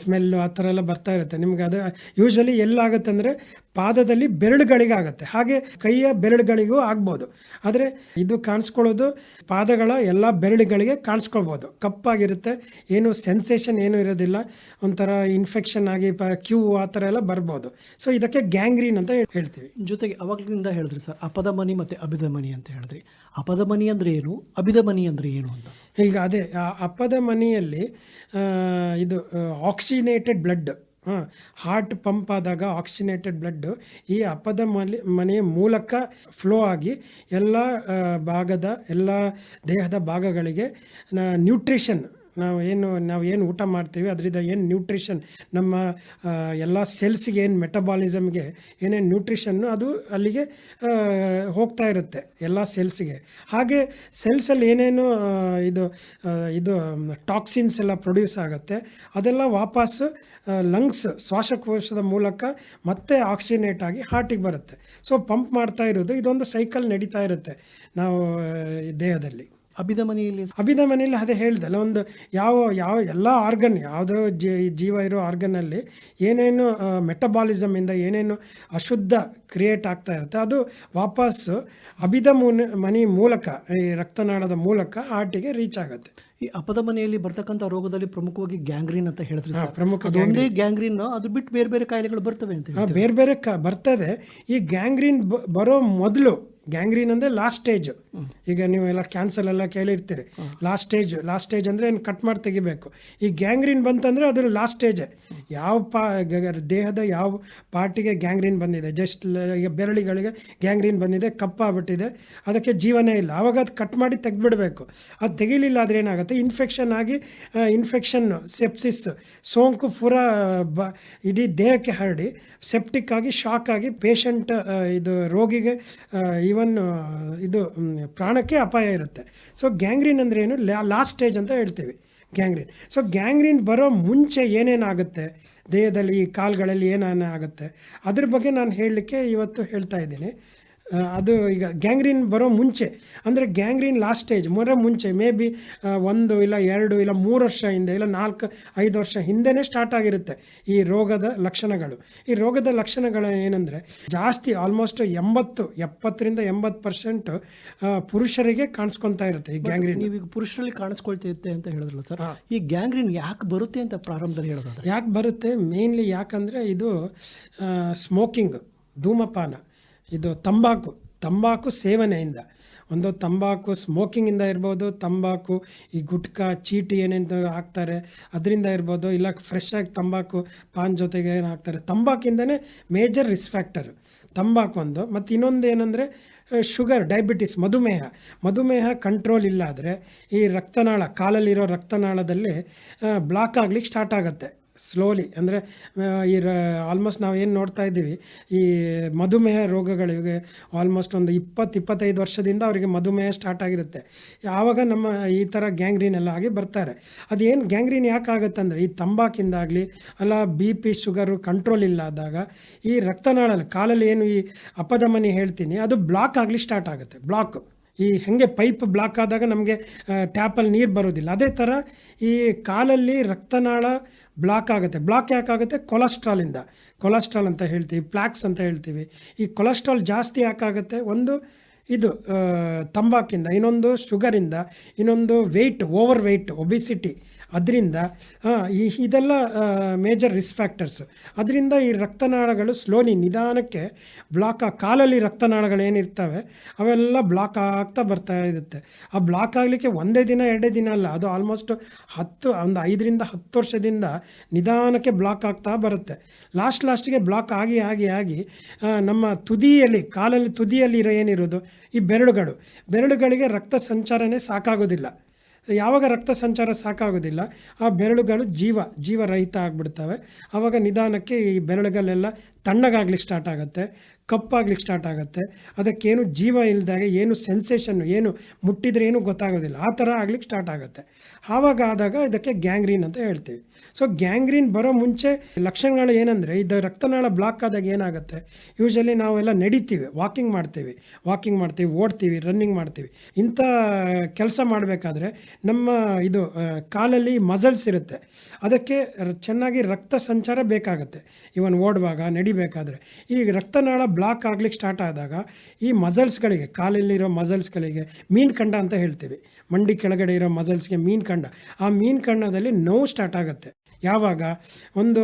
ಸ್ಮೆಲ್ಲು ಆ ಥರ ಎಲ್ಲ ಬರ್ತಾ ಇರುತ್ತೆ. ನಿಮ್ಗೆ ಅದು ಯೂಶ್ವಲಿ ಎಲ್ಲಾಗುತ್ತೆ ಅಂದರೆ ಪಾದದಲ್ಲಿ ಬೆರಳುಗಳಿಗಾಗುತ್ತೆ. ಹಾಗೆ ಕೈಯ ಬೆರಳುಗಳಿಗೂ ಆಗ್ಬೋದು. ಆದರೆ ಇದು ಕಾಣಿಸ್ಕೊಳ್ಳೋದು ಪಾದಗಳ ಎಲ್ಲ ಬೆರಳುಗಳಿಗೆ ಕಾಣಿಸ್ಕೊಳ್ಬೋದು. ಕಪ್ಪಾಗಿರುತ್ತೆ, ಏನು ಸೆನ್ಸೇಷನ್ ಏನೂ ಇರೋದಿಲ್ಲ. ಒಂಥರ ಇನ್ಫೆಕ್ಷನ್ ಆಗಿ ಕ್ಯೂ ಆ ಥರ ಎಲ್ಲ ಬರ್ಬೋದು. ಸೊ ಇದಕ್ಕೆ ಗ್ಯಾಂಗ್ರೀನ್ ಅಂತ ಹೇಳ್ತೀವಿ. ಜೊತೆಗೆ ಅವಾಗಲಿಂದ ಹೇಳಿದ್ರಿ ಸರ್? ಅಪಧಮನಿ ಮತ್ತು ಅಭಿಧಮನಿ ಅಂತ ಹೇಳಿದ್ರಿ. ಅಪಧಮನಿ ಅಂದರೆ ಏನು? ಅಭಿಧಮನಿ ಅಂದರೆ ಏನು ಅಂತ? ಈಗ ಅದೇ ಅಪ್ಪದ ಇದು ಆಕ್ಸಿನೇಟೆಡ್ ಬ್ಲಡ್ ಹಾಂ ಹಾರ್ಟ್ ಪಂಪ್ ಆದಾಗ ಆಕ್ಸಿನೇಟೆಡ್ ಬ್ಲಡ್ಡು ಈ ಅಪದ ಮನೆ ಮನೆಯ ಮೂಲಕ ಫ್ಲೋ ಆಗಿ ಎಲ್ಲ ಭಾಗದ, ಎಲ್ಲ ದೇಹದ ಭಾಗಗಳಿಗೆ ನ್ಯೂಟ್ರಿಷನ್ ನಾವು ಏನು ನಾವು ಏನು ಊಟ ಮಾಡ್ತೀವಿ, ಅದರಿಂದ ಏನು ನ್ಯೂಟ್ರಿಷನ್ ನಮ್ಮ ಎಲ್ಲ ಸೆಲ್ಸ್ಗೆ ಏನು ಮೆಟಬಾಲಿಸಮ್ಗೆ ಏನೇನು ನ್ಯೂಟ್ರಿಷನ್ನು ಅದು ಅಲ್ಲಿಗೆ ಹೋಗ್ತಾ ಇರುತ್ತೆ ಎಲ್ಲ ಸೆಲ್ಸ್ಗೆ ಹಾಗೆ ಸೆಲ್ಸಲ್ಲಿ ಏನೇನು ಇದು ಇದು ಟಾಕ್ಸಿನ್ಸ್ ಎಲ್ಲ ಪ್ರೊಡ್ಯೂಸ್ ಆಗುತ್ತೆ. ಅದೆಲ್ಲ ವಾಪಸ್ಸು ಲಂಗ್ಸ್ ಶ್ವಾಸಕೋಶದ ಮೂಲಕ ಮತ್ತೆ ಆಕ್ಸಿನೇಟ್ ಆಗಿ ಹಾರ್ಟಿಗೆ ಬರುತ್ತೆ. ಸೊ ಪಂಪ್ ಮಾಡ್ತಾ ಇರೋದು, ಇದೊಂದು ಸೈಕಲ್ ನಡೀತಾ ಇರುತ್ತೆ ನಾವು ದೇಹದಲ್ಲಿ. ಅಭಿಧಮನಿಯಲ್ಲಿ ಅಭಿದಮನಿಯಲ್ಲಿ ಅದೇ ಹೇಳಿದಲ್ಲ ಒಂದು ಯಾವ ಯಾವ ಎಲ್ಲ ಆರ್ಗನ್ ಯಾವುದೋ ಜೀ ಜೀವ ಇರೋ ಆರ್ಗನಲ್ಲಿ ಏನೇನು ಮೆಟಬಾಲಿಸಮಿಂದ ಏನೇನು ಅಶುದ್ಧ ಕ್ರಿಯೇಟ್ ಆಗ್ತಾ ಇರುತ್ತೆ ಅದು ವಾಪಸ್ಸು ಅಭಿಧಮುನ ಮನಿ ಮೂಲಕ ಈ ರಕ್ತನಾಳದ ಮೂಲಕ ಹಾರ್ಟಿಗೆ ರೀಚ್ ಆಗುತ್ತೆ. ಈ ಅಪಧಮನಿಯಲ್ಲಿ ಬರ್ತಕ್ಕಂಥ ರೋಗದಲ್ಲಿ ಪ್ರಮುಖವಾಗಿ ಗ್ಯಾಂಗ್ರೀನ್ ಅಂತ ಹೇಳ್ತೀವಿ ಪ್ರಮುಖ ಒಂದೇ ಗ್ಯಾಂಗ್ರೀನ್ ಅದು ಬಿಟ್ಟು ಬೇರೆ ಬೇರೆ ಕಾಯಿಲೆಗಳು ಬರ್ತವೆ ಅಂತ ಬೇರೆ ಬೇರೆ ಕ ಬರ್ತದೆ. ಈ ಗ್ಯಾಂಗ್ರೀನ್ ಬರೋ ಮೊದಲು ಗ್ಯಾಂಗ್ರೀನ್ ಅಂದರೆ ಲಾಸ್ಟ್ ಸ್ಟೇಜ್ ಈಗ ನೀವು ಎಲ್ಲ ಕ್ಯಾನ್ಸರ್ ಎಲ್ಲ ಕೇಳಿರ್ತೀರಿ. ಲಾಸ್ಟ್ ಸ್ಟೇಜ್ ಲಾಸ್ಟ್ ಸ್ಟೇಜ್ ಅಂದರೆ ಏನು ಕಟ್ ಮಾಡಿ ತೆಗಿಬೇಕು. ಈ ಗ್ಯಾಂಗ್ರೀನ್ ಬಂತಂದರೆ ಅದರ ಲಾಸ್ಟ್ ಸ್ಟೇಜೇ ಯಾವ ಪಾ ದೇಹದ ಯಾವ ಪಾರ್ಟಿಗೆ ಗ್ಯಾಂಗ್ರೀನ್ ಬಂದಿದೆ. ಜಸ್ಟ್ ಈಗ ಬೆರಳಿಗಳಿಗೆ ಗ್ಯಾಂಗ್ರೀನ್ ಬಂದಿದೆ, ಕಪ್ಪಾಗ್ಬಿಟ್ಟಿದೆ. ಅದಕ್ಕೆ ಜೀವನೇ ಇಲ್ಲ. ಆವಾಗ ಅದು ಕಟ್ ಮಾಡಿ ತೆಗೆದ್ಬಿಡಬೇಕು. ಅದು ತೆಗಿಲಿಲ್ಲ ಆದರೆ ಏನಾಗುತ್ತೆ? ಇನ್ಫೆಕ್ಷನ್ ಆಗಿ ಇನ್ಫೆಕ್ಷನ್ ಸೆಪ್ಸಿಸ್ ಸೋಂಕು ಪೂರ, ಬ, ಇಡೀ ದೇಹಕ್ಕೆ ಹರಡಿ ಸೆಪ್ಟಿಕ್ ಆಗಿ ಶಾಕ್ ಆಗಿ ಪೇಷಂಟ್ ಇದು ರೋಗಿಗೆ ಈವನ್ ಇದು ಪ್ರಾಣಕ್ಕೆ ಅಪಾಯ ಇರುತ್ತೆ. ಸೊ ಗ್ಯಾಂಗ್ರೀನ್ ಅಂದರೆ ಏನು? ಲಾಸ್ಟ್ ಸ್ಟೇಜ್ ಅಂತ ಹೇಳ್ತೀವಿ. ಗ್ಯಾಂಗ್ರೀನ್ ಸೊ ಗ್ಯಾಂಗ್ರೀನ್ ಬರೋ ಮುಂಚೆ ಏನೇನಾಗುತ್ತೆ? ದೇಹದಲ್ಲಿ ಈ ಕಾಲುಗಳಲ್ಲಿ ಏನೇನು ಆಗುತ್ತೆ ಅದ್ರ ಬಗ್ಗೆ ನಾನು ಹೇಳಲಿಕ್ಕೆ ಇವತ್ತು ಹೇಳ್ತಾ ಇದ್ದೀನಿ. ಅದು ಈಗ ಗ್ಯಾಂಗ್ರೀನ್ ಬರೋ ಮುಂಚೆ ಅಂದರೆ ಗ್ಯಾಂಗ್ರೀನ್ ಲಾಸ್ಟ್ ಸ್ಟೇಜ್ ಬರೋ ಮುಂಚೆ ಮೇ ಬಿ ಒಂದು ಇಲ್ಲ ಎರಡು ಇಲ್ಲ ಮೂರು ವರ್ಷ ಹಿಂದೆ ಇಲ್ಲ ನಾಲ್ಕು ಐದು ವರ್ಷ ಹಿಂದೆನೇ ಸ್ಟಾರ್ಟ್ ಆಗಿರುತ್ತೆ ಈ ರೋಗದ ಲಕ್ಷಣಗಳು. ಈ ರೋಗದ ಲಕ್ಷಣಗಳು ಏನಂದರೆ ಜಾಸ್ತಿ ಆಲ್ಮೋಸ್ಟ್ ಎಂಬತ್ತು ಎಪ್ಪತ್ತರಿಂದ ಎಂಬತ್ತು ಪರ್ಸೆಂಟ್ ಪುರುಷರಿಗೆ ಕಾಣಿಸ್ಕೊತಾ ಇರುತ್ತೆ ಈ ಗ್ಯಾಂಗ್ರೀನ್. ನೀವೀಗ ಪುರುಷರಲ್ಲಿ ಕಾಣಿಸ್ಕೊಳ್ತಿರುತ್ತೆ ಅಂತ ಹೇಳಿದ್ರಲ್ಲ ಸರ್ ಈ ಗ್ಯಾಂಗ್ರೀನ್ ಯಾಕೆ ಬರುತ್ತೆ ಅಂತ ಪ್ರಾರಂಭದಲ್ಲಿ ಹೇಳೋದಾದ್ರೆ? ಯಾಕೆ ಬರುತ್ತೆ? ಮೇನ್ಲಿ ಯಾಕಂದರೆ ಇದು ಸ್ಮೋಕಿಂಗ್ ಧೂಮಪಾನ. ಇದು ತಂಬಾಕು ತಂಬಾಕು ಸೇವನೆಯಿಂದ. ಒಂದು ತಂಬಾಕು ಸ್ಮೋಕಿಂಗಿಂದ ಇರ್ಬೋದು, ತಂಬಾಕು ಈ ಗುಟ್ಕಾ, ಚೀಟಿ ಏನೇನು ಹಾಕ್ತಾರೆ, ಅದರಿಂದ ಇರ್ಬೋದು, ಇಲ್ಲ ಫ್ರೆಶ್ ತಂಬಾಕು, ಪಾನ್ ಜೊತೆಗೆ ಏನು ಹಾಕ್ತಾರೆ, ತಂಬಾಕಿಂದನೇ ಮೇಜರ್ ರಿಸ್ ಫ್ಯಾಕ್ಟರ್ ತಂಬಾಕು ಒಂದು, ಮತ್ತು ಇನ್ನೊಂದು ಏನಂದರೆ ಶುಗರ್ ಡಯಾಬಿಟಿಸ್ ಮಧುಮೇಹ. ಮಧುಮೇಹ ಕಂಟ್ರೋಲ್ ಇಲ್ಲ ಈ ರಕ್ತನಾಳ, ಕಾಲಲ್ಲಿರೋ ರಕ್ತನಾಳದಲ್ಲಿ ಬ್ಲಾಕ್ ಆಗ್ಲಿಕ್ಕೆ ಸ್ಟಾರ್ಟ್ ಆಗುತ್ತೆ. ಸ್ಲೋಲಿ ಅಂದರೆ ಈ ಆಲ್ಮೋಸ್ಟ್ ನಾವು ಏನು ನೋಡ್ತಾ ಇದ್ದೀವಿ, ಈ ಮಧುಮೇಹ ರೋಗಗಳಿಗೆ ಆಲ್ಮೋಸ್ಟ್ ಒಂದು ಇಪ್ಪತ್ತು ಇಪ್ಪತ್ತೈದು ವರ್ಷದಿಂದ ಅವರಿಗೆ ಮಧುಮೇಹ ಸ್ಟಾರ್ಟ್ ಆಗಿರುತ್ತೆ. ಆವಾಗ ನಮ್ಮ ಈ ಥರ ಗ್ಯಾಂಗ್ರೀನ್ ಎಲ್ಲ ಆಗಿ ಬರ್ತಾರೆ. ಅದೇನು ಗ್ಯಾಂಗ್ರೀನ್ ಯಾಕೆ ಆಗುತ್ತೆ ಅಂದರೆ ಈ ತಂಬಾಕಿಂದಾಗಲಿ, ಅಲ್ಲ ಬಿ ಪಿ ಶುಗರು ಕಂಟ್ರೋಲ್ ಇಲ್ಲ ಆದಾಗ ಈ ರಕ್ತನಾಳಲ್ಲಿ ಕಾಲಲ್ಲಿ ಏನು ಈ ಅಪಧಮನಿ ಹೇಳ್ತೀನಿ, ಅದು ಬ್ಲಾಕ್ ಆಗಲಿ ಸ್ಟಾರ್ಟ್ ಆಗುತ್ತೆ ಬ್ಲಾಕ್ ಈ ಹೆಂಗೆ ಪೈಪ್ ಬ್ಲಾಕ್ ಆದಾಗ ನಮಗೆ ಟ್ಯಾಪಲ್ಲಿ ನೀರು ಬರೋದಿಲ್ಲ. ಅದೇ ಥರ ಈ ಕಾಲಲ್ಲಿ ರಕ್ತನಾಳ ಬ್ಲಾಕ್ ಆಗುತ್ತೆ. ಬ್ಲಾಕ್ ಯಾಕಾಗುತ್ತೆ? ಕೊಲೆಸ್ಟ್ರಾಲಿಂದ ಕೊಲೆಸ್ಟ್ರಾಲ್ ಅಂತ ಹೇಳ್ತೀವಿ. ಪ್ಲ್ಯಾಕ್ಸ್ ಅಂತ ಹೇಳ್ತೀವಿ. ಈ ಕೊಲೆಸ್ಟ್ರಾಲ್ ಜಾಸ್ತಿ ಯಾಕಾಗುತ್ತೆ? ಒಂದು ಇದು ತಂಬಾಕಿಂದ, ಇನ್ನೊಂದು ಶುಗರಿಂದ ಇನ್ನೊಂದು ವೆಯ್ಟ್ ಓವರ್ ವೆಯ್ಟ್ ಒಬಿಸಿಟಿ ಅದರಿಂದ ಇದೆಲ್ಲ ಮೇಜರ್ ರಿಸ್ಕ್ ಫ್ಯಾಕ್ಟರ್ಸ್ ಅದರಿಂದ ಈ ರಕ್ತನಾಳಗಳು ಸ್ಲೋಲಿ ನಿಧಾನಕ್ಕೆ ಬ್ಲಾಕ್ ಆ, ಕಾಲಲ್ಲಿ ರಕ್ತನಾಳಗಳು ಏನಿರ್ತವೆ, ಅವೆಲ್ಲ ಬ್ಲಾಕ್ ಆಗ್ತಾ ಬರ್ತಾ ಇರುತ್ತೆ. ಆ ಬ್ಲಾಕ್ ಆಗಲಿಕ್ಕೆ ಒಂದೇ ದಿನ, ಎರಡೇ ದಿನ ಅಲ್ಲ, ಅದು ಆಲ್ಮೋಸ್ಟ್ ಹತ್ತು, ಒಂದು ಐದರಿಂದ ಹತ್ತು ವರ್ಷದಿಂದ ನಿಧಾನಕ್ಕೆ ಬ್ಲಾಕ್ ಆಗ್ತಾ ಬರುತ್ತೆ. ಲಾಸ್ಟ್ ಲಾಸ್ಟಿಗೆ ಬ್ಲಾಕ್ ಆಗಿ ಆಗಿ ಆಗಿ ನಮ್ಮ ತುದಿಯಲ್ಲಿ, ಕಾಲಲ್ಲಿ ತುದಿಯಲ್ಲಿ ಏನಿರೋದು? ಈ ಬೆರಳುಗಳು. ಬೆರಳುಗಳಿಗೆ ರಕ್ತ ಸಂಚಾರನೇ ಸಾಕಾಗೋದಿಲ್ಲ. ಯಾವಾಗ ರಕ್ತ ಸಂಚಾರ ಸಾಕಾಗೋದಿಲ್ಲ, ಆ ಬೆರಳುಗಳು ಜೀವ, ಜೀವರಹಿತ ಆಗಿಬಿಡ್ತವೆ. ಆವಾಗ ನಿಧಾನಕ್ಕೆ ಈ ಬೆರಳುಗಳೆಲ್ಲ ತಣ್ಣಗಾಗ್ಲಿಕ್ಕೆ ಸ್ಟಾರ್ಟ್ ಆಗುತ್ತೆ. ಕಪ್ಪಾಗ್ಲಿಕ್ಕೆ ಸ್ಟಾರ್ಟ್ ಆಗುತ್ತೆ. ಅದಕ್ಕೇನು ಜೀವ ಇಲ್ಲದಾಗ ಏನು ಸೆನ್ಸೇಷನ್ನು ಏನು ಮುಟ್ಟಿದ್ರೆ ಏನು ಗೊತ್ತಾಗೋದಿಲ್ಲ. ಆ ಥರ ಆಗ್ಲಿಕ್ಕೆ ಸ್ಟಾರ್ಟ್ ಆಗುತ್ತೆ. ಆವಾಗ ಆದಾಗ ಇದಕ್ಕೆ ಗ್ಯಾಂಗ್ರೀನ್ ಅಂತ ಹೇಳ್ತೀವಿ. ಸೊ ಗ್ಯಾಂಗ್ರೀನ್ ಬರೋ ಮುಂಚೆ ಲಕ್ಷಣಗಳು ಏನಂದರೆ, ಇದು ರಕ್ತನಾಳ ಬ್ಲಾಕ್ ಆದಾಗ ಏನಾಗುತ್ತೆ? ಯೂಶಲಿ ನಾವೆಲ್ಲ ನಡಿತೀವಿ ವಾಕಿಂಗ್ ಮಾಡ್ತೀವಿ. ವಾಕಿಂಗ್ ಮಾಡ್ತೀವಿ, ಓಡ್ತೀವಿ ರನ್ನಿಂಗ್ ಮಾಡ್ತೀವಿ. ಇಂಥ ಕೆಲಸ ಮಾಡಬೇಕಾದ್ರೆ ನಮ್ಮ ಇದು ಕಾಲಲ್ಲಿ ಮಸಲ್ಸ್ ಇರುತ್ತೆ. ಅದಕ್ಕೆ ಚೆನ್ನಾಗಿ ರಕ್ತ ಸಂಚಾರ ಬೇಕಾಗುತ್ತೆ. ಇವನ್ ಓಡುವಾಗ, ನಡಿಬೇಕಾದ್ರೆ. ಈ ರಕ್ತನಾಳ ಬ್ಲಾಕ್ ಆಗ್ಲಿಕ್ಕೆ ಸ್ಟಾರ್ಟ್ ಆದಾಗ ಈ ಮಸಲ್ಸ್ಗಳಿಗೆ ಕಾಲಲ್ಲಿರೋ ಮಸಲ್ಸ್ಗಳಿಗೆ ಮೀನು ಕಂಡ ಅಂತ ಹೇಳ್ತೀವಿ. ಮಂಡಿ ಕೆಳಗಡೆ ಇರೋ ಮಸಲ್ಸ್ಗೆ ಮೀನು ಕಂಡ ಆ ಮೀನು ಕಂಡದಲ್ಲಿ ನೋವು ಸ್ಟಾರ್ಟ್ ಆಗುತ್ತೆ. ಯಾವಾಗ? ಒಂದು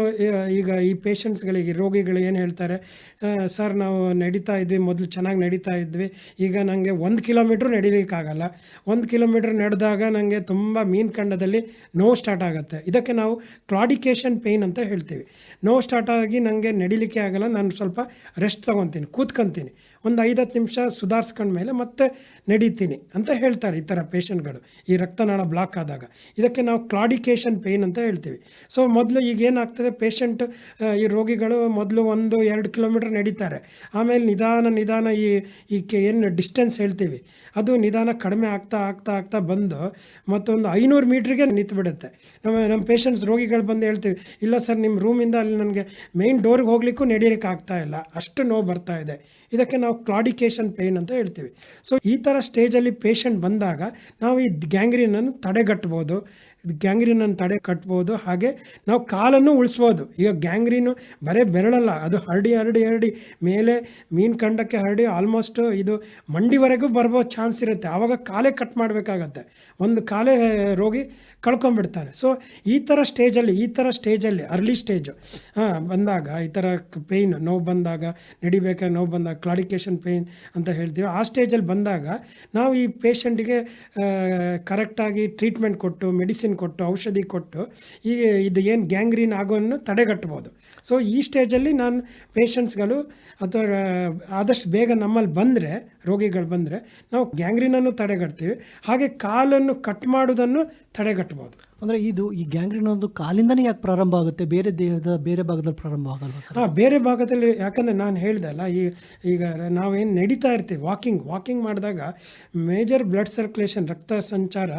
ಈಗ ಈ ಪೇಷಂಟ್ಸ್ಗಳಿಗೆ ರೋಗಿಗಳು ಏನು ಹೇಳ್ತಾರೆ ಸರ್, ನಾವು ನಡೀತಾ ಇದ್ವಿ, ಮೊದಲು ಚೆನ್ನಾಗಿ ನಡೀತಾ ಇದ್ವಿ, ಈಗ ನನಗೆ ಒಂದು ಕಿಲೋಮೀಟ್ರ್ ನಡಿಲಿಕ್ಕಾಗಲ್ಲ. ಒಂದು ಕಿಲೋಮೀಟ್ರ್ ನಡೆದಾಗ ನನಗೆ ತುಂಬ ಮೀನು ಖಂಡದಲ್ಲಿ ನೋವು ಸ್ಟಾರ್ಟ್ ಆಗುತ್ತೆ. ಇದಕ್ಕೆ ನಾವು ಕ್ಲಾಡಿಕೇಶನ್ ಪೇಯ್ನ್ ಅಂತ ಹೇಳ್ತೀವಿ. ನೋವು ಸ್ಟಾರ್ಟ್ ಆಗಿ ನನಗೆ ನಡಿಲಿಕ್ಕೆ ಆಗಲ್ಲ, ನಾನು ಸ್ವಲ್ಪ ರೆಸ್ಟ್ ತೊಗೊತೀನಿ, ಕೂತ್ಕೊತೀನಿ. ಒಂದು ಐದತ್ತು ನಿಮಿಷ ಸುಧಾರಿಸ್ಕೊಂಡ್ಮೇಲೆ ಮತ್ತೆ ನಡೀತೀನಿ ಅಂತ ಹೇಳ್ತಾರೆ ಈ ಥರ ಪೇಷಂಟ್ಗಳು ಈ ರಕ್ತನಾಳ ಬ್ಲಾಕ್ ಆದಾಗ. ಇದಕ್ಕೆ ನಾವು ಕ್ಲಾಡಿಕೇಶನ್ ಪೇಯ್ನ್ ಅಂತ ಹೇಳ್ತೀವಿ. ಸೊ ಮೊದಲು ಈಗ ಏನಾಗ್ತದೆ ಪೇಷಂಟ್ ಈ ರೋಗಿಗಳು ಮೊದಲು ಒಂದು ಎರಡು ಕಿಲೋಮೀಟ್ರ್ ನಡೀತಾರೆ. ಆಮೇಲೆ ನಿಧಾನ ನಿಧಾನ ಈ ಈ ಏನು ಡಿಸ್ಟೆನ್ಸ್ ಹೇಳ್ತೀವಿ. ಅದು ನಿಧಾನ ಕಡಿಮೆ ಆಗ್ತಾ ಆಗ್ತಾ ಆಗ್ತಾ ಬಂದು ಮತ್ತೊಂದು ಐನೂರು ಮೀಟ್ರಿಗೆ ನಿಂತುಬಿಡುತ್ತೆ. ನಮ್ಮ ನಮ್ಮ ಪೇಷಂಟ್ಸ್ ರೋಗಿಗಳು ಬಂದು ಹೇಳ್ತೀವಿ, ಇಲ್ಲ ಸರ್, ನಿಮ್ಮ ರೂಮಿಂದ ಅಲ್ಲಿ ನನಗೆ ಮೇಯ್ನ್ ಡೋರ್ಗೆ ಹೋಗ್ಲಿಕ್ಕೂ ನಡೀಲಿಕ್ಕೆ ಆಗ್ತಾ ಇಲ್ಲ. ಅಷ್ಟು ನೋವು ಬರ್ತಾ ಇದೆ. ಇದಕ್ಕೆ ನಾವು ಕ್ಲಾಡಿಕೇಶನ್ ಪೇಯ್ನ್ ಅಂತ ಹೇಳ್ತೀವಿ. ಸೊ ಈ ಥರ ಸ್ಟೇಜಲ್ಲಿ ಪೇಷಂಟ್ ಬಂದಾಗ ನಾವು ಈ ಗ್ಯಾಂಗ್ರೀನನ್ನು ತಡೆಗಟ್ಬೋದು. ಗ್ಯಾಂಗ್ರೀನನ್ನು ತಡೆ ಕಟ್ಬೋದು. ಹಾಗೆ ನಾವು ಕಾಲನ್ನು ಉಳಿಸ್ಬೋದು. ಈಗ ಗ್ಯಾಂಗ್ರೀನು ಬರೀ ಬೆರಳಲ್ಲ. ಅದು ಹರಡಿ ಹರಡಿ ಹರಡಿ ಮೇಲೆ ಮೀನು ಕಂಡಕ್ಕೆ ಹರಡಿ ಆಲ್ಮೋಸ್ಟ್ ಇದು ಮಂಡಿವರೆಗೂ ಬರ್ಬೋ ಚಾನ್ಸ್ ಇರುತ್ತೆ. ಆವಾಗ ಕಾಲೇ ಕಟ್ ಮಾಡಬೇಕಾಗತ್ತೆ. ಒಂದು ಕಾಲೇ ರೋಗಿ ಕಳ್ಕೊಂಬಿಡ್ತಾನೆ ಸೊ ಈ ಥರ ಸ್ಟೇಜಲ್ಲಿ ಈ ಥರ ಸ್ಟೇಜಲ್ಲಿ ಅರ್ಲಿ ಸ್ಟೇಜು ಹಾಂ, ಬಂದಾಗ, ಈ ಥರ ಪೇಯ್ನ್ ನೋವು ಬಂದಾಗ ನಡಿಬೇಕಾದ್ರೆ ನೋವು ಬಂದಾಗ ಕ್ಲಾಡಿಕೇಶನ್ ಪೇಯ್ನ್ ಅಂತ ಹೇಳ್ತೀವಿ. ಆ ಸ್ಟೇಜಲ್ಲಿ ಬಂದಾಗ ನಾವು ಈ ಪೇಷಂಟಿಗೆ ಕರೆಕ್ಟಾಗಿ ಟ್ರೀಟ್ಮೆಂಟ್ ಕೊಟ್ಟು ಮೆಡಿಸಿನ್ ಕೊಟ್ಟು, ಔಷಧಿ ಕೊಟ್ಟು, ಈ ಇದು ಏನು ಗ್ಯಾಂಗ್ರೀನ್ ಆಗೋನ್ನು ತಡೆಗಟ್ಬೋದು ಸೊ ಈ ಸ್ಟೇಜಲ್ಲಿ ನಾನು ಪೇಷಂಟ್ಸ್ಗಳು ಅಥವಾ ಆದಷ್ಟು ಬೇಗ ನಮ್ಮಲ್ಲಿ ಬಂದರೆ, ರೋಗಿಗಳು ಬಂದರೆ, ನಾವು ಗ್ಯಾಂಗ್ರೀನನ್ನು ತಡೆಗಟ್ತೀವಿ. ಹಾಗೆ ಕಾಲನ್ನು ಕಟ್ ಮಾಡೋದನ್ನು ತಡೆಗಟ್ಬೋದು ಅಂದರೆ ಇದು ಈ ಗ್ಯಾಂಗ್ರೀನ್ ಒಂದು ಕಾಲಿಂದನೇ ಯಾಕೆ ಪ್ರಾರಂಭ ಆಗುತ್ತೆ? ಬೇರೆ ದೇಹದ ಬೇರೆ ಭಾಗದಲ್ಲಿ ಪ್ರಾರಂಭ ಆಗಲ್ಲ ಸರ್? ಹಾಂ, ಬೇರೆ ಭಾಗದಲ್ಲಿ ಯಾಕಂದರೆ ನಾನು ಹೇಳಿದೆ ಅಲ್ಲ, ಈ ಈಗ ನಾವೇನು ನಡೀತಾ ಇರ್ತೀವಿ, ವಾಕಿಂಗ್ ವಾಕಿಂಗ್ ಮಾಡಿದಾಗ ಮೇಜರ್ ಬ್ಲಡ್ ಸರ್ಕ್ಯುಲೇಷನ್, ರಕ್ತ ಸಂಚಾರ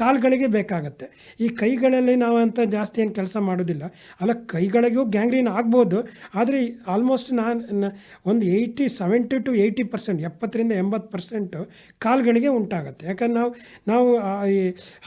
ಕಾಲುಗಳಿಗೆ ಬೇಕಾಗುತ್ತೆ. ಈ ಕೈಗಳಲ್ಲಿ ನಾವು ಅಂತ ಜಾಸ್ತಿ ಏನು ಕೆಲಸ ಮಾಡೋದಿಲ್ಲ. ಅಲ್ಲ, ಕೈಗಳಿಗೂ ಗ್ಯಾಂಗ್ರೀನ್ ಆಗ್ಬೋದು, ಆದರೆ ಆಲ್ಮೋಸ್ಟ್ ನಾನು ಒಂದು eighty, seventy to eighty percent, ಎಪ್ಪತ್ತರಿಂದ ಎಂಬತ್ತು ಪರ್ಸೆಂಟು ಕಾಲುಗಳಿಗೆ ಉಂಟಾಗುತ್ತೆ. ಯಾಕಂದ್ರೆ ನಾವು ನಾವು ಈ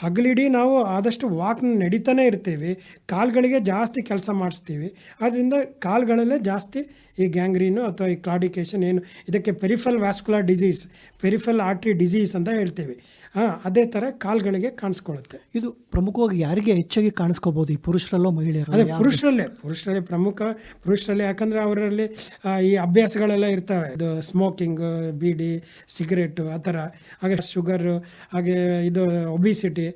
ಹಗಲಿಡೀ ನಾವು ಆದಷ್ಟು ವಾಕ್ ನಡೀತಾನೆ ಇರ್ತೀವಿ, ಕಾಲುಗಳಿಗೆ ಜಾಸ್ತಿ ಕೆಲಸ ಮಾಡಿಸ್ತೀವಿ. ಆದ್ದರಿಂದ ಕಾಲುಗಳಲ್ಲೇ ಜಾಸ್ತಿ ಈ ಗ್ಯಾಂಗ್ರೀನು ಅಥವಾ ಈ ಕ್ಲಾಡಿಕೇಶನ್ ಏನು, ಇದಕ್ಕೆ peripheral vascular disease peripheral artery disease ಅಂತ ಹೇಳ್ತೇವೆ. ಹಾಂ ಅದೇ ಥರ ಕಾಲುಗಳಿಗೆ ಕಾಣಿಸ್ಕೊಳ್ಳುತ್ತೆ. ಇದು ಪ್ರಮುಖವಾಗಿ ಯಾರಿಗೆ ಹೆಚ್ಚಾಗಿ ಕಾಣಿಸ್ಕೋಬೋದು ಈ ಪುರುಷರಲ್ಲೋ ಮಹಿಳೆಯರು ಅದೇ ಪುರುಷರಲ್ಲೇ ಪುರುಷರಲ್ಲೇ ಪ್ರಮುಖ ಪುರುಷರಲ್ಲೇ ಯಾಕಂದರೆ ಅವರಲ್ಲಿ ಈ ಅಭ್ಯಾಸಗಳೆಲ್ಲ ಇರ್ತವೆ. ಇದು ಸ್ಮೋಕಿಂಗ್ ಬೀಡಿ ಸಿಗರೇಟು ಆ ಥರ ಹಾಗೆ ಶುಗರು ಹಾಗೆ ಇದು ಒಬಿಸಿಟಿ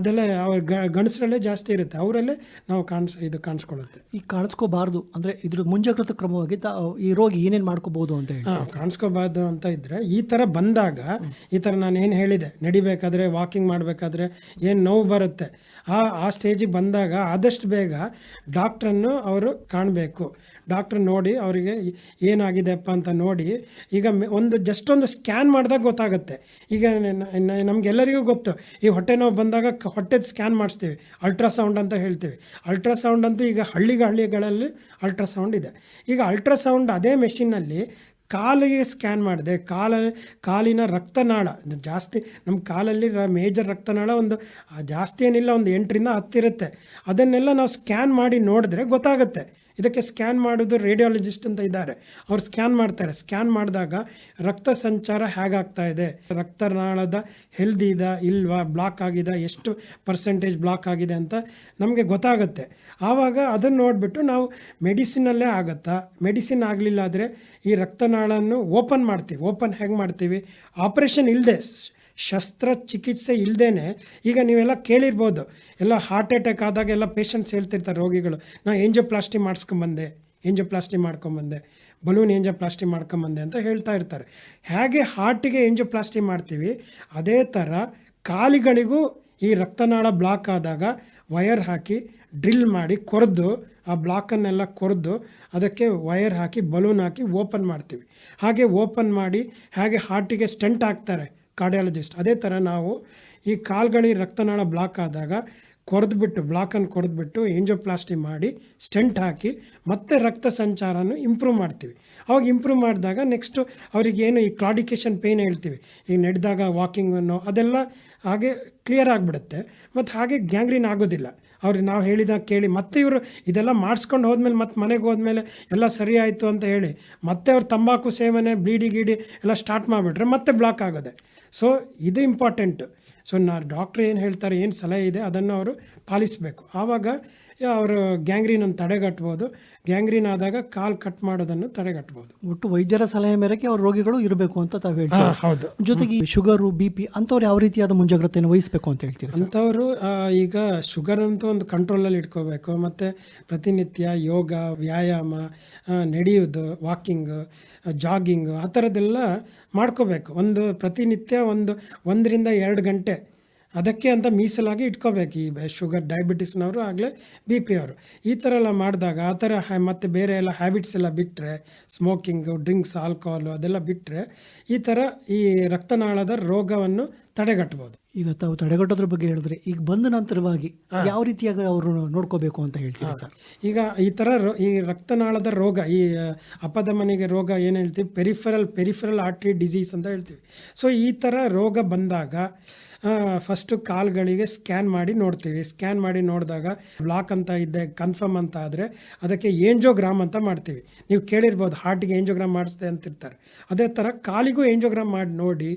ಅದೆಲ್ಲ ಅವ್ರ ಗಂಡಸರಲ್ಲೇ ಜಾಸ್ತಿ ಇರುತ್ತೆ. ಅವರಲ್ಲೇ ನಾವು ಕಾಣಿಸ್ ಇದು ಕಾಣಿಸ್ಕೊಳ್ಳುತ್ತೆ. ಈ ಕಾಣಿಸ್ಕೋಬಾರ್ದು ಅಂದರೆ ಇದ್ರ ಮುಂಜಾಗ್ರತಾ ಕ್ರಮವಾಗಿ ಈ ರೋಗಿ ಏನೇನು ಮಾಡ್ಕೋಬೋದು ಅಂತ ಹೇಳಿ ಕಾಣಿಸ್ಕೋಬಾರ್ದು ಅಂತ ಇದ್ದರೆ ಈ ಥರ ಬಂದಾಗ ಈ ಥರ ನಾನು ಏನು ಹೇಳಿದೆ, ನಡಿಬೇಕಾದ್ರೆ ವಾಕಿಂಗ್ ಮಾಡಬೇಕಾದ್ರೆ ಏನು ನೋವು ಬರುತ್ತೆ. ಆ ಆ ಸ್ಟೇಜಿಗೆ ಬಂದಾಗ ಆದಷ್ಟು ಬೇಗ ಡಾಕ್ಟ್ರನ್ನು ಅವರು ಕಾಣಬೇಕು. ಡಾಕ್ಟ್ರ್ ನೋಡಿ ಅವರಿಗೆ ಏನಾಗಿದೆಪ್ಪ ಅಂತ ನೋಡಿ, ಈಗ ಒಂದು ಜಸ್ಟ್ ಒಂದು ಸ್ಕ್ಯಾನ್ ಮಾಡಿದಾಗ ಗೊತ್ತಾಗುತ್ತೆ. ಈಗ ನಮಗೆಲ್ಲರಿಗೂ ಗೊತ್ತು, ಈ ಹೊಟ್ಟೆ ನೋವು ಬಂದಾಗ ಹೊಟ್ಟೆದು ಸ್ಕ್ಯಾನ್ ಮಾಡಿಸ್ತೀವಿ. ಅಲ್ಟ್ರಾಸೌಂಡ್ ಅಂತ ಹೇಳ್ತೀವಿ. ಅಲ್ಟ್ರಾಸೌಂಡ್ ಅಂತೂ ಈಗ ಹಳ್ಳಿಗ ಹಳ್ಳಿಗಳಲ್ಲಿ ಅಲ್ಟ್ರಾಸೌಂಡ್ ಇದೆ. ಈಗ ಅಲ್ಟ್ರಾಸೌಂಡ್ ಅದೇ ಮೆಷಿನಲ್ಲಿ ಕಾಲಿಗೆ ಸ್ಕ್ಯಾನ್ ಮಾಡಿದೆ. ಕಾಲ ಕಾಲಿನ ರಕ್ತನಾಳ. ಜಾಸ್ತಿ ನಮ್ಮ ಕಾಲಲ್ಲಿ ಮೇಜರ್ ರಕ್ತನಾಳ ಒಂದು ಜಾಸ್ತಿ ಏನಿಲ್ಲ, ಒಂದು ಎಂಟರಿಂದ ಹತ್ತಿರುತ್ತೆ ಅದನ್ನೆಲ್ಲ ನಾವು ಸ್ಕ್ಯಾನ್ ಮಾಡಿ ನೋಡಿದ್ರೆ ಗೊತ್ತಾಗುತ್ತೆ. ಇದಕ್ಕೆ ಸ್ಕ್ಯಾನ್ ಮಾಡೋದು ರೇಡಿಯಾಲಜಿಸ್ಟ್ ಅಂತ ಇದ್ದಾರೆ. ಅವ್ರು ಸ್ಕ್ಯಾನ್ ಮಾಡ್ತಾರೆ. ಸ್ಕ್ಯಾನ್ ಮಾಡಿದಾಗ ರಕ್ತ ಸಂಚಾರ ಹೇಗಾಗ್ತಾ ಇದೆ? ರಕ್ತನಾಳದ ಹೆಲ್ದಿ ಇದೆ, ಇಲ್ವಾ ಬ್ಲಾಕ್ ಆಗಿದೆ, ಎಷ್ಟು ಪರ್ಸೆಂಟೇಜ್ ಬ್ಲಾಕ್ ಆಗಿದೆ ಅಂತ ನಮಗೆ ಗೊತ್ತಾಗುತ್ತೆ. ಆವಾಗ ಅದನ್ನು ನೋಡಿಬಿಟ್ಟು ನಾವು ಮೆಡಿಸಿನಲ್ಲೇ ಆಗುತ್ತಾ? ಮೆಡಿಸಿನ್ ಆಗಲಿಲ್ಲ ಆದರೆ ಈ ರಕ್ತನಾಳನ್ನು ಓಪನ್ ಮಾಡ್ತೀವಿ. ಓಪನ್ ಹೆಂಗೆ ಮಾಡ್ತೀವಿ? ಆಪ್ರೇಷನ್ ಇಲ್ಲದೆ ಶಸ್ತ್ರಚಿಕಿತ್ಸೆ ಇಲ್ಲದೇ ಈಗ ನೀವೆಲ್ಲ ಕೇಳಿರ್ಬೋದು. ಎಲ್ಲ ಹಾರ್ಟ್ ಅಟ್ಯಾಕ್ ಆದಾಗ ಎಲ್ಲ ಪೇಷಂಟ್ಸ್ ಹೇಳ್ತಿರ್ತಾರೆ ರೋಗಿಗಳು, ನಾ ಏಂಜೋಪ್ಲಾಸ್ಟಿ ಮಾಡಿಸ್ಕೊಂಬಂದೆ ಏಂಜೋಪ್ಲಾಸ್ಟಿ ಮಾಡ್ಕೊಂಬಂದೆ ಬಲೂನ್ ಏಂಜೋಪ್ಲಾಸ್ಟಿ ಮಾಡ್ಕೊಂಬಂದೆ ಅಂತ ಹೇಳ್ತಾ ಇರ್ತಾರೆ. ಹೇಗೆ ಹಾರ್ಟಿಗೆ ಏಂಜೋಪ್ಲಾಸ್ಟಿ ಮಾಡ್ತೀವಿ? ಅದೇ ಥರ ಕಾಲಿಗಳಿಗೂ ಈ ರಕ್ತನಾಳ ಬ್ಲಾಕ್ ಆದಾಗ ವಯರ್ ಹಾಕಿ ಡ್ರಿಲ್ ಮಾಡಿ ಕೊರೆದು, ಆ ಬ್ಲಾಕನ್ನೆಲ್ಲ ಕೊರೆದು ಅದಕ್ಕೆ ವಯರ್ ಹಾಕಿ ಬಲೂನ್ ಹಾಕಿ ಓಪನ್ ಮಾಡ್ತೀವಿ. ಹಾಗೆ ಓಪನ್ ಮಾಡಿ, ಹಾಗೆ ಹಾರ್ಟಿಗೆ ಸ್ಟಂಟ್ ಹಾಕ್ತಾರೆ ಕಾರ್ಡಿಯಾಲಜಿಸ್ಟ್ ಅದೇ ಥರ ನಾವು ಈ ಕಾಲ್ಗಳಿಗೆ ರಕ್ತನಾಳ ಬ್ಲಾಕ್ ಆದಾಗ ಕೊರೆದ್ಬಿಟ್ಟು ಬ್ಲಾಕನ್ನು ಕೊರೆದ್ಬಿಟ್ಟು ಏಂಜೋಪ್ಲಾಸ್ಟಿ ಮಾಡಿ ಸ್ಟೆಂಟ್ ಹಾಕಿ ಮತ್ತೆ ರಕ್ತ ಸಂಚಾರನ ಇಂಪ್ರೂವ್ ಮಾಡ್ತೀವಿ. ಅವಾಗ ಇಂಪ್ರೂವ್ ಮಾಡಿದಾಗ ನೆಕ್ಸ್ಟು ಅವರಿಗೇನು ಈ ಕ್ಲಾಡಿಕೇಶನ್ ಪೇಯ್ನ್ ಹೇಳ್ತೀವಿ. ಈಗ ನಡೆದಾಗ ವಾಕಿಂಗ್ ಅನ್ನೋ ಅದೆಲ್ಲ ಹಾಗೆ ಕ್ಲಿಯರ್ ಆಗಿಬಿಡುತ್ತೆ. ಮತ್ತು ಹಾಗೆ ಗ್ಯಾಂಗ್ರೀನ್ ಆಗೋದಿಲ್ಲ. ಅವ್ರಿಗೆ ನಾವು ಹೇಳಿದಾಗ ಕೇಳಿ ಮತ್ತೆ ಇವರು ಇದೆಲ್ಲ ಮಾಡಿಸ್ಕೊಂಡು ಹೋದ್ಮೇಲೆ ಮತ್ತೆ ಮನೆಗೆ ಹೋದ್ಮೇಲೆ ಎಲ್ಲ ಸರಿ ಆಯಿತು ಅಂತ ಹೇಳಿ ಮತ್ತೆ ಅವ್ರು ತಂಬಾಕು ಸೇವನೆ ಬ್ಲೀಡಿ ಗೀಡಿ ಎಲ್ಲ ಸ್ಟಾರ್ಟ್ ಮಾಡಿಬಿಟ್ರೆ ಮತ್ತೆ ಬ್ಲಾಕ್ ಆಗೋದೆ. ಸೊ ಇದು ಇಂಪಾರ್ಟೆಂಟ್ ಸೊ ನಾ ಡಾಕ್ಟ್ರ್ ಏನು ಹೇಳ್ತಾರೆ, ಏನು ಸಲಹೆ ಇದೆ, ಅದನ್ನು ಅವರು ಪಾಲಿಸಬೇಕು. ಆವಾಗ ಅವರು ಗ್ಯಾಂಗ್ರೀನನ್ನು ತಡೆಗಟ್ಬೋದು. ಗ್ಯಾಂಗ್ರೀನ್ ಆದಾಗ ಕಾಲು ಕಟ್ ಮಾಡೋದನ್ನು ತಡೆಗಟ್ಬೋದು. ಒಟ್ಟು ವೈದ್ಯರ ಸಲಹೆ ಮೇರೆಗೆ ಅವ್ರ ರೋಗಿಗಳು ಇರಬೇಕು ಅಂತ ತಾವು ಹೇಳ್ತೀವಿ ಹೌದು. ಜೊತೆಗೆ ಶುಗರು ಬಿ ಪಿ ಅಂಥವ್ರು ಯಾವ ರೀತಿಯಾದ ಮುಂಜಾಗ್ರತೆಯನ್ನು ವಹಿಸಬೇಕು ಅಂತ ಹೇಳ್ತೀರಿ ಅಂಥವರು ಈಗ ಶುಗರ್ ಅಂತ ಒಂದು ಕಂಟ್ರೋಲಲ್ಲಿ ಇಟ್ಕೋಬೇಕು. ಮತ್ತು ಪ್ರತಿನಿತ್ಯ ಯೋಗ ವ್ಯಾಯಾಮ ನಡೆಯೋದು ವಾಕಿಂಗ್ ಜಾಗಿಂಗ್ ಆ ಥರದ್ದೆಲ್ಲ ಮಾಡ್ಕೋಬೇಕು. ಒಂದು ಪ್ರತಿನಿತ್ಯ ಒಂದು ಒಂದರಿಂದ ಎರಡು ಗಂಟೆ ಅದಕ್ಕೆ ಅಂತ ಮೀಸಲಾಗಿ ಇಟ್ಕೋಬೇಕು. ಈ ಬೆ- ಶುಗರ್ ಡಯಾಬಿಟಿಸ್ನವರು ಆಗಲೇ ಬಿ ಪಿ ಅವರು. ಈ ಥರ ಎಲ್ಲ ಮಾಡಿದಾಗ ಆ ಥರ ಹ್ಯಾ ಮತ್ತು ಬೇರೆ ಎಲ್ಲ ಹ್ಯಾಬಿಟ್ಸ್ ಎಲ್ಲ ಬಿಟ್ಟರೆ ಸ್ಮೋಕಿಂಗು ಡ್ರಿಂಕ್ಸ್ ಆಲ್ಕೋಹಾಲು ಅದೆಲ್ಲ ಬಿಟ್ಟರೆ ಈ ಥರ ಈ ರಕ್ತನಾಳದ ರೋಗವನ್ನು ತಡೆಗಟ್ಟಬಹುದು ಈಗ ತಾವು ತಡೆಗಟ್ಟೋದ್ರ ಬಗ್ಗೆ ಹೇಳಿದ್ರೆ ಈಗ ಬಂದ ನಂತರವಾಗಿ ಯಾವ ರೀತಿಯಾಗಿ ಅವರು ನೋಡ್ಕೋಬೇಕು ಅಂತ ಹೇಳ್ತೀವಿ ಸರ್? ಈಗ ಈ ಥರ ರೋ- ಈ ರಕ್ತನಾಳದ ರೋಗ ಈ ಅಪಧಮನಿಗೆ ರೋಗ ಏನು ಹೇಳ್ತೀವಿ? ಪೆರಿಫರಲ್ ಪೆರಿಫರಲ್ ಆರ್ಟ್ರಿ ಡಿಸೀಸ್ ಅಂತ ಹೇಳ್ತೀವಿ. ಸೊ ಈ ಥರ ರೋಗ ಬಂದಾಗ ಫಸ್ಟು ಕಾಲ್ಗಳಿಗೆ ಸ್ಕ್ಯಾನ್ ಮಾಡಿ ನೋಡ್ತೀವಿ. ಸ್ಕ್ಯಾನ್ ಮಾಡಿ ನೋಡಿದಾಗ ಬ್ಲಾಕ್ ಅಂತ ಇದ್ದೆ ಕನ್ಫರ್ಮ್ ಅಂತ ಆದರೆ ಅದಕ್ಕೆ ಏಂಜೋಗ್ರಾಮ್ ಅಂತ ಮಾಡ್ತೀವಿ. ನೀವು ಕೇಳಿರ್ಬೋದು ಹಾರ್ಟಿಗೆ ಏಂಜೋಗ್ರಾಮ್ ಮಾಡಿಸ್ದೆ ಅಂತಿರ್ತಾರೆ. ಅದೇ ಥರ ಕಾಲಿಗೂ ಏಂಜೋಗ್ರಾಮ್ ಮಾಡಿ ನೋಡಿ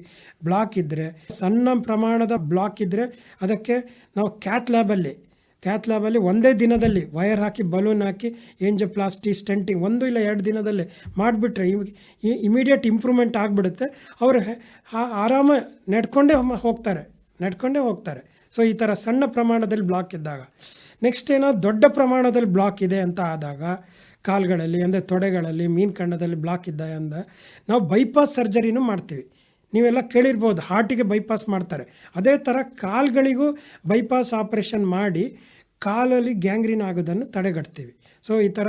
ಬ್ಲಾಕ್ ಇದ್ದರೆ ಸಣ್ಣ ಪ್ರಮಾಣದ ಬ್ಲಾಕ್ ಇದ್ದರೆ ಅದಕ್ಕೆ ನಾವು ಕ್ಯಾತ್ ಲ್ಯಾಬಲ್ಲಿ ಕ್ಯಾತ್ ಲ್ಯಾಬಲ್ಲಿ ಒಂದೇ ದಿನದಲ್ಲಿ ವಯರ್ ಹಾಕಿ ಬಲೂನ್ ಹಾಕಿ ಏಂಜೋಪ್ಲಾಸ್ಟಿ ಸ್ಟೆಂಟಿಂಗ್ ಒಂದು ಇಲ್ಲ ಎರಡು ದಿನದಲ್ಲೇ ಮಾಡಿಬಿಟ್ರೆ ಇಮಿಡಿಯೇಟ್ ಇಂಪ್ರೂವ್ಮೆಂಟ್ ಆಗಿಬಿಡುತ್ತೆ. ಅವರು ಆರಾಮ ನಡ್ಕೊಂಡೇ ಹೋಗ್ತಾರೆ. ನಡ್ಕೊಂಡೇ ಹೋಗ್ತಾರೆ. ಸೊ ಈ ಥರ ಸಣ್ಣ ಪ್ರಮಾಣದಲ್ಲಿ ಬ್ಲಾಕ್ ಇದ್ದಾಗ. ನೆಕ್ಸ್ಟ್ ಏನೋ ದೊಡ್ಡ ಪ್ರಮಾಣದಲ್ಲಿ ಬ್ಲಾಕ್ ಇದೆ ಅಂತ ಆದಾಗ, ಕಾಲುಗಳಲ್ಲಿ ಅಂದರೆ ತೊಡೆಗಳಲ್ಲಿ, ಮೀನು ಕಣ್ಣದಲ್ಲಿ ಬ್ಲಾಕ್ ಇದ್ದ ಅಂದ, ನಾವು ಬೈಪಾಸ್ ಸರ್ಜರಿನೂ ಮಾಡ್ತೀವಿ. ನೀವೆಲ್ಲ ಕೇಳಿರ್ಬೋದು ಹಾರ್ಟಿಗೆ ಬೈಪಾಸ್ ಮಾಡ್ತಾರೆ. ಅದೇ ಥರ ಕಾಲುಗಳಿಗೂ ಬೈಪಾಸ್ ಆಪ್ರೇಷನ್ ಮಾಡಿ, ಕಾಲಲ್ಲಿ ಗ್ಯಾಂಗ್ರೀನ್ ಆಗೋದನ್ನು ತಡೆಗಟ್ತೀವಿ. ಸೊ ಈ ಥರ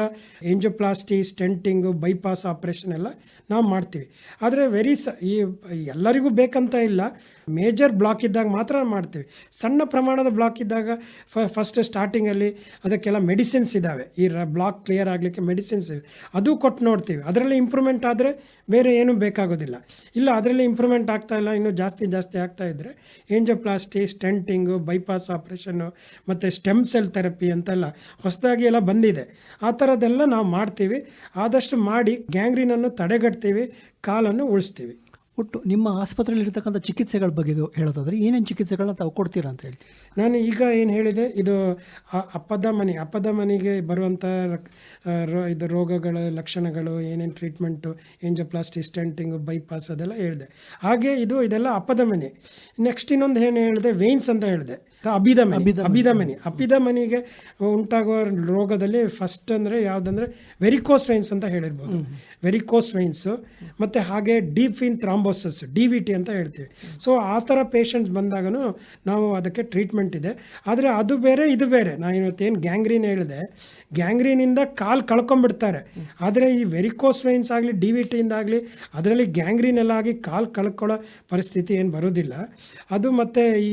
ಏಂಜೋಪ್ಲಾಸ್ಟಿ ಸ್ಟೆಂಟಿಂಗು ಬೈಪಾಸ್ ಆಪ್ರೇಷನ್ ಎಲ್ಲ ನಾವು ಮಾಡ್ತೀವಿ. ಆದರೆ ವೆರಿ ಸ, ಈ ಎಲ್ಲರಿಗೂ ಬೇಕಂತ ಇಲ್ಲ. ಮೇಜರ್ ಬ್ಲಾಕ್ ಇದ್ದಾಗ ಮಾತ್ರ ಮಾಡ್ತೀವಿ. ಸಣ್ಣ ಪ್ರಮಾಣದ ಬ್ಲಾಕ್ ಇದ್ದಾಗ ಫ ಫಸ್ಟ್ ಸ್ಟಾರ್ಟಿಂಗಲ್ಲಿ ಅದಕ್ಕೆಲ್ಲ ಮೆಡಿಸಿನ್ಸ್ ಇದ್ದಾವೆ ಈ ಬ್ಲಾಕ್ ಕ್ಲಿಯರ್ ಆಗಲಿಕ್ಕೆ ಮೆಡಿಸಿನ್ಸ್ ಇವೆ. ಅದು ಕೊಟ್ಟು ನೋಡ್ತೀವಿ. ಅದರಲ್ಲಿ ಇಂಪ್ರೂವ್ಮೆಂಟ್ ಆದರೆ ಬೇರೆ ಏನೂ ಬೇಕಾಗೋದಿಲ್ಲ. ಇಲ್ಲ, ಅದರಲ್ಲಿ ಇಂಪ್ರೂವ್ಮೆಂಟ್ ಆಗ್ತಾ ಇಲ್ಲ, ಇನ್ನೂ ಜಾಸ್ತಿ ಜಾಸ್ತಿ ಆಗ್ತಾ ಇದ್ದರೆ ಏಂಜೋಪ್ಲಾಸ್ಟಿ ಸ್ಟೆಂಟಿಂಗು ಬೈಪಾಸ್ ಆಪ್ರೇಷನ್ನು ಮತ್ತು ಸ್ಟೆಮ್ ಸೆಲ್ ಥೆರಪಿ ಅಂತೆಲ್ಲ ಹೊಸದಾಗಿ ಎಲ್ಲ ಬಂದಿದೆ. ಆ ಥರದ್ದೆಲ್ಲ ನಾವು ಮಾಡ್ತೀವಿ. ಆದಷ್ಟು ಮಾಡಿ ಗ್ಯಾಂಗ್ರೀನನ್ನು ತಡೆಗಟ್ತೀವಿ ಕಾಲನ್ನು ಉಳಿಸ್ತೀವಿ. ಒಟ್ಟು ನಿಮ್ಮ ಆಸ್ಪತ್ರೆಯಲ್ಲಿ ಇರ್ತಕ್ಕಂಥ ಚಿಕಿತ್ಸೆಗಳ ಬಗ್ಗೆ ಹೇಳೋದಾದರೆ ಏನೇನು ಚಿಕಿತ್ಸೆಗಳನ್ನ ತಾವು ಕೊಡ್ತೀರಾ ಅಂತ ಹೇಳ್ತೀವಿ ನಾನು ಈಗ ಏನು ಹೇಳಿದೆ ಇದು ಅಪ್ಪದ ಮನೆ ಅಪ್ಪದ ಮನೆಗೆ ಬರುವಂಥ ಇದು ರೋಗಗಳ ಲಕ್ಷಣಗಳು ಏನೇನು ಟ್ರೀಟ್ಮೆಂಟು ಏಂಜೋಪ್ಲಾಸ್ಟಿ ಸ್ಟೆಂಟಿಂಗ್ ಬೈಪಾಸ್ ಅದೆಲ್ಲ ಹೇಳಿದೆ. ಹಾಗೆ ಇದು ಇದೆಲ್ಲ ಅಪ್ಪದ ಮನೆ. ನೆಕ್ಸ್ಟ್ ಇನ್ನೊಂದು ಏನು ಹೇಳಿದೆ ವೇನ್ಸ್ ಅಂತ ಹೇಳಿದೆ. ಅಬಿದ ಮನೆ ಅಬಿದ ಮನೆ ಅಪಿದ ಮನೆಗೆ ಉಂಟಾಗುವ ರೋಗದಲ್ಲಿ ಫಸ್ಟ್ ಅಂದರೆ ಯಾವುದಂದ್ರೆ ವೆರಿಕೋಸ್ ವೈನ್ಸ್ ಅಂತ ಹೇಳಿರ್ಬೋದು. ವೆರಿಕೋಸ್ ವೈನ್ಸು ಮತ್ತು ಹಾಗೆ deep in thrombosis D V T ಅಂತ ಹೇಳ್ತೀವಿ. ಸೊ ಆ ಥರ ಪೇಷಂಟ್ಸ್ ಬಂದಾಗನೂ ನಾವು ಅದಕ್ಕೆ ಟ್ರೀಟ್ಮೆಂಟ್ ಇದೆ. ಆದರೆ ಅದು ಬೇರೆ ಇದು ಬೇರೆ. ನಾನು ಇವತ್ತೇನು ಗ್ಯಾಂಗ್ರೀನ್ ಹೇಳಿದೆ. ಗ್ಯಾಂಗ್ರೀನಿಂದ ಕಾಲು ಕಳ್ಕೊಂಡ್ಬಿಡ್ತಾರೆ. ಆದರೆ ಈ ವೆರಿಕೋಸ್ ವೈನ್ಸ್ ಆಗಲಿ ಡಿ ವಿ ಟಿಯಿಂದ ಆಗಲಿ ಅದರಲ್ಲಿ ಗ್ಯಾಂಗ್ರೀನೆಲ್ಲ ಆಗಿ ಕಾಲು ಕಳ್ಕೊಳ್ಳೋ ಪರಿಸ್ಥಿತಿ ಏನು ಬರೋದಿಲ್ಲ. ಅದು ಮತ್ತು ಈ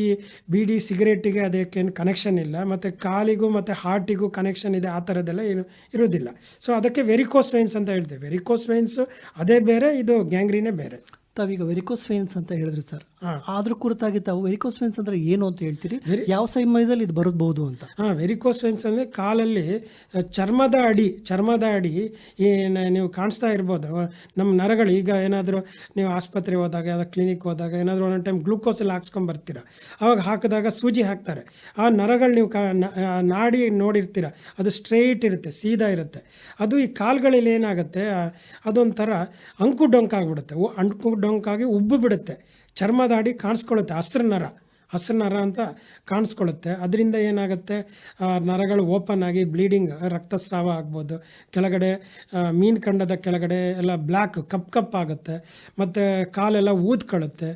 ಬೀಡಿ ಸಿಗರೇಟಿಗೆ ಅದಕ್ಕೇನು ಕನೆಕ್ಷನ್ ಇಲ್ಲ, ಮತ್ತು ಕಾಲಿಗೂ ಮತ್ತು ಹಾರ್ಟಿಗೂ ಕನೆಕ್ಷನ್ ಇದೆ, ಆ ಥರದ್ದೆಲ್ಲ ಏನು ಇರೋದಿಲ್ಲ. ಸೊ ಅದಕ್ಕೆ ವೆರಿಕೋಸ್ ವೈನ್ಸ್ ಅಂತ ಹೇಳ್ತೇವೆ. ವೆರಿಕೋಸ್ ವೈನ್ಸು ಅದೇ ಬೇರೆ, ಇದು ಗ್ಯಾಂಗ್ರಿನೇ ಬೇರೆ. ತಾವೀಗ ವೆರಿಕೋಸ್ ವೆಯಿನ್ಸ್ ಅಂತ ಹೇಳಿದ್ರಿ ಸರ್. ಅದ್ರ ಕುರಿತಾಗಿ ತಾವು ವೆರಿಕೋಸ್ ವೆಯಿನ್ಸ್ ಅಂದ್ರೆ ಏನು ಅಂತ ಹೇಳ್ತೀರಿ? ಯಾವ ಸಮಯದಲ್ಲಿ ಇದು ಬರಬಹುದು ಅಂತ? ಹಾಂ ವೆರಿಕೋಸ್ ವೆನ್ಸ್ ಅಂದರೆ ಕಾಲಲ್ಲಿ ಚರ್ಮದ ಅಡಿ ಚರ್ಮದ ಅಡಿ ಏನು ನೀವು ಕಾಣಿಸ್ತಾ ಇರ್ಬೋದು. ನಮ್ಮ ನರಗಳು ಈಗ ಏನಾದರೂ ನೀವು ಆಸ್ಪತ್ರೆ ಹೋದಾಗ ಅಥವಾ ಕ್ಲಿನಿಕ್ ಹೋದಾಗ ಏನಾದರೂ ಒಂದೊಂದು ಟೈಮ್ ಗ್ಲೂಕೋಸ್ ಎಲ್ಲ ಹಾಕ್ಸ್ಕೊಂಡ್ ಬರ್ತೀರ? ಅವಾಗ ಹಾಕಿದಾಗ ಸೂಜಿ ಹಾಕ್ತಾರೆ. ಆ ನರಗಳು ನೀವು ಕಾ ನಾಡಿ ನೋಡಿರ್ತೀರ ಅದು ಸ್ಟ್ರೈಟ್ ಇರುತ್ತೆ ಸೀದಾ ಇರುತ್ತೆ. ಅದು ಈ ಕಾಲುಗಳಲ್ಲಿ ಏನಾಗುತ್ತೆ ಅದೊಂಥರ ಅಂಕು ಡೊಂಕಾಗ್ಬಿಡುತ್ತೆ. ಅಂಕು ಡೊಂಕಾಗಿ ಉಬ್ಬು ಬಿಡುತ್ತೆ. ಚರ್ಮದಾಡಿ ಕಾಣಿಸ್ಕೊಳ್ಳುತ್ತೆ ಹಸ್ರು ನರ. ಹಸಿರು ನರ ಅಂತ ಕಾಣಿಸ್ಕೊಳ್ಳುತ್ತೆ. ಅದರಿಂದ ಏನಾಗುತ್ತೆ? ನರಗಳು ಓಪನ್ ಆಗಿ ಬ್ಲೀಡಿಂಗ್ ರಕ್ತಸ್ರಾವ ಆಗ್ಬೋದು. ಕೆಳಗಡೆ ಮೀನು ಕಂಡದ ಕೆಳಗಡೆ ಎಲ್ಲ ಬ್ಲ್ಯಾಕ್ ಕಪ್ ಕಪ್ ಆಗುತ್ತೆ. ಮತ್ತು ಕಾಲೆಲ್ಲ ಊದ್ಕೊಳ್ಳುತ್ತೆ.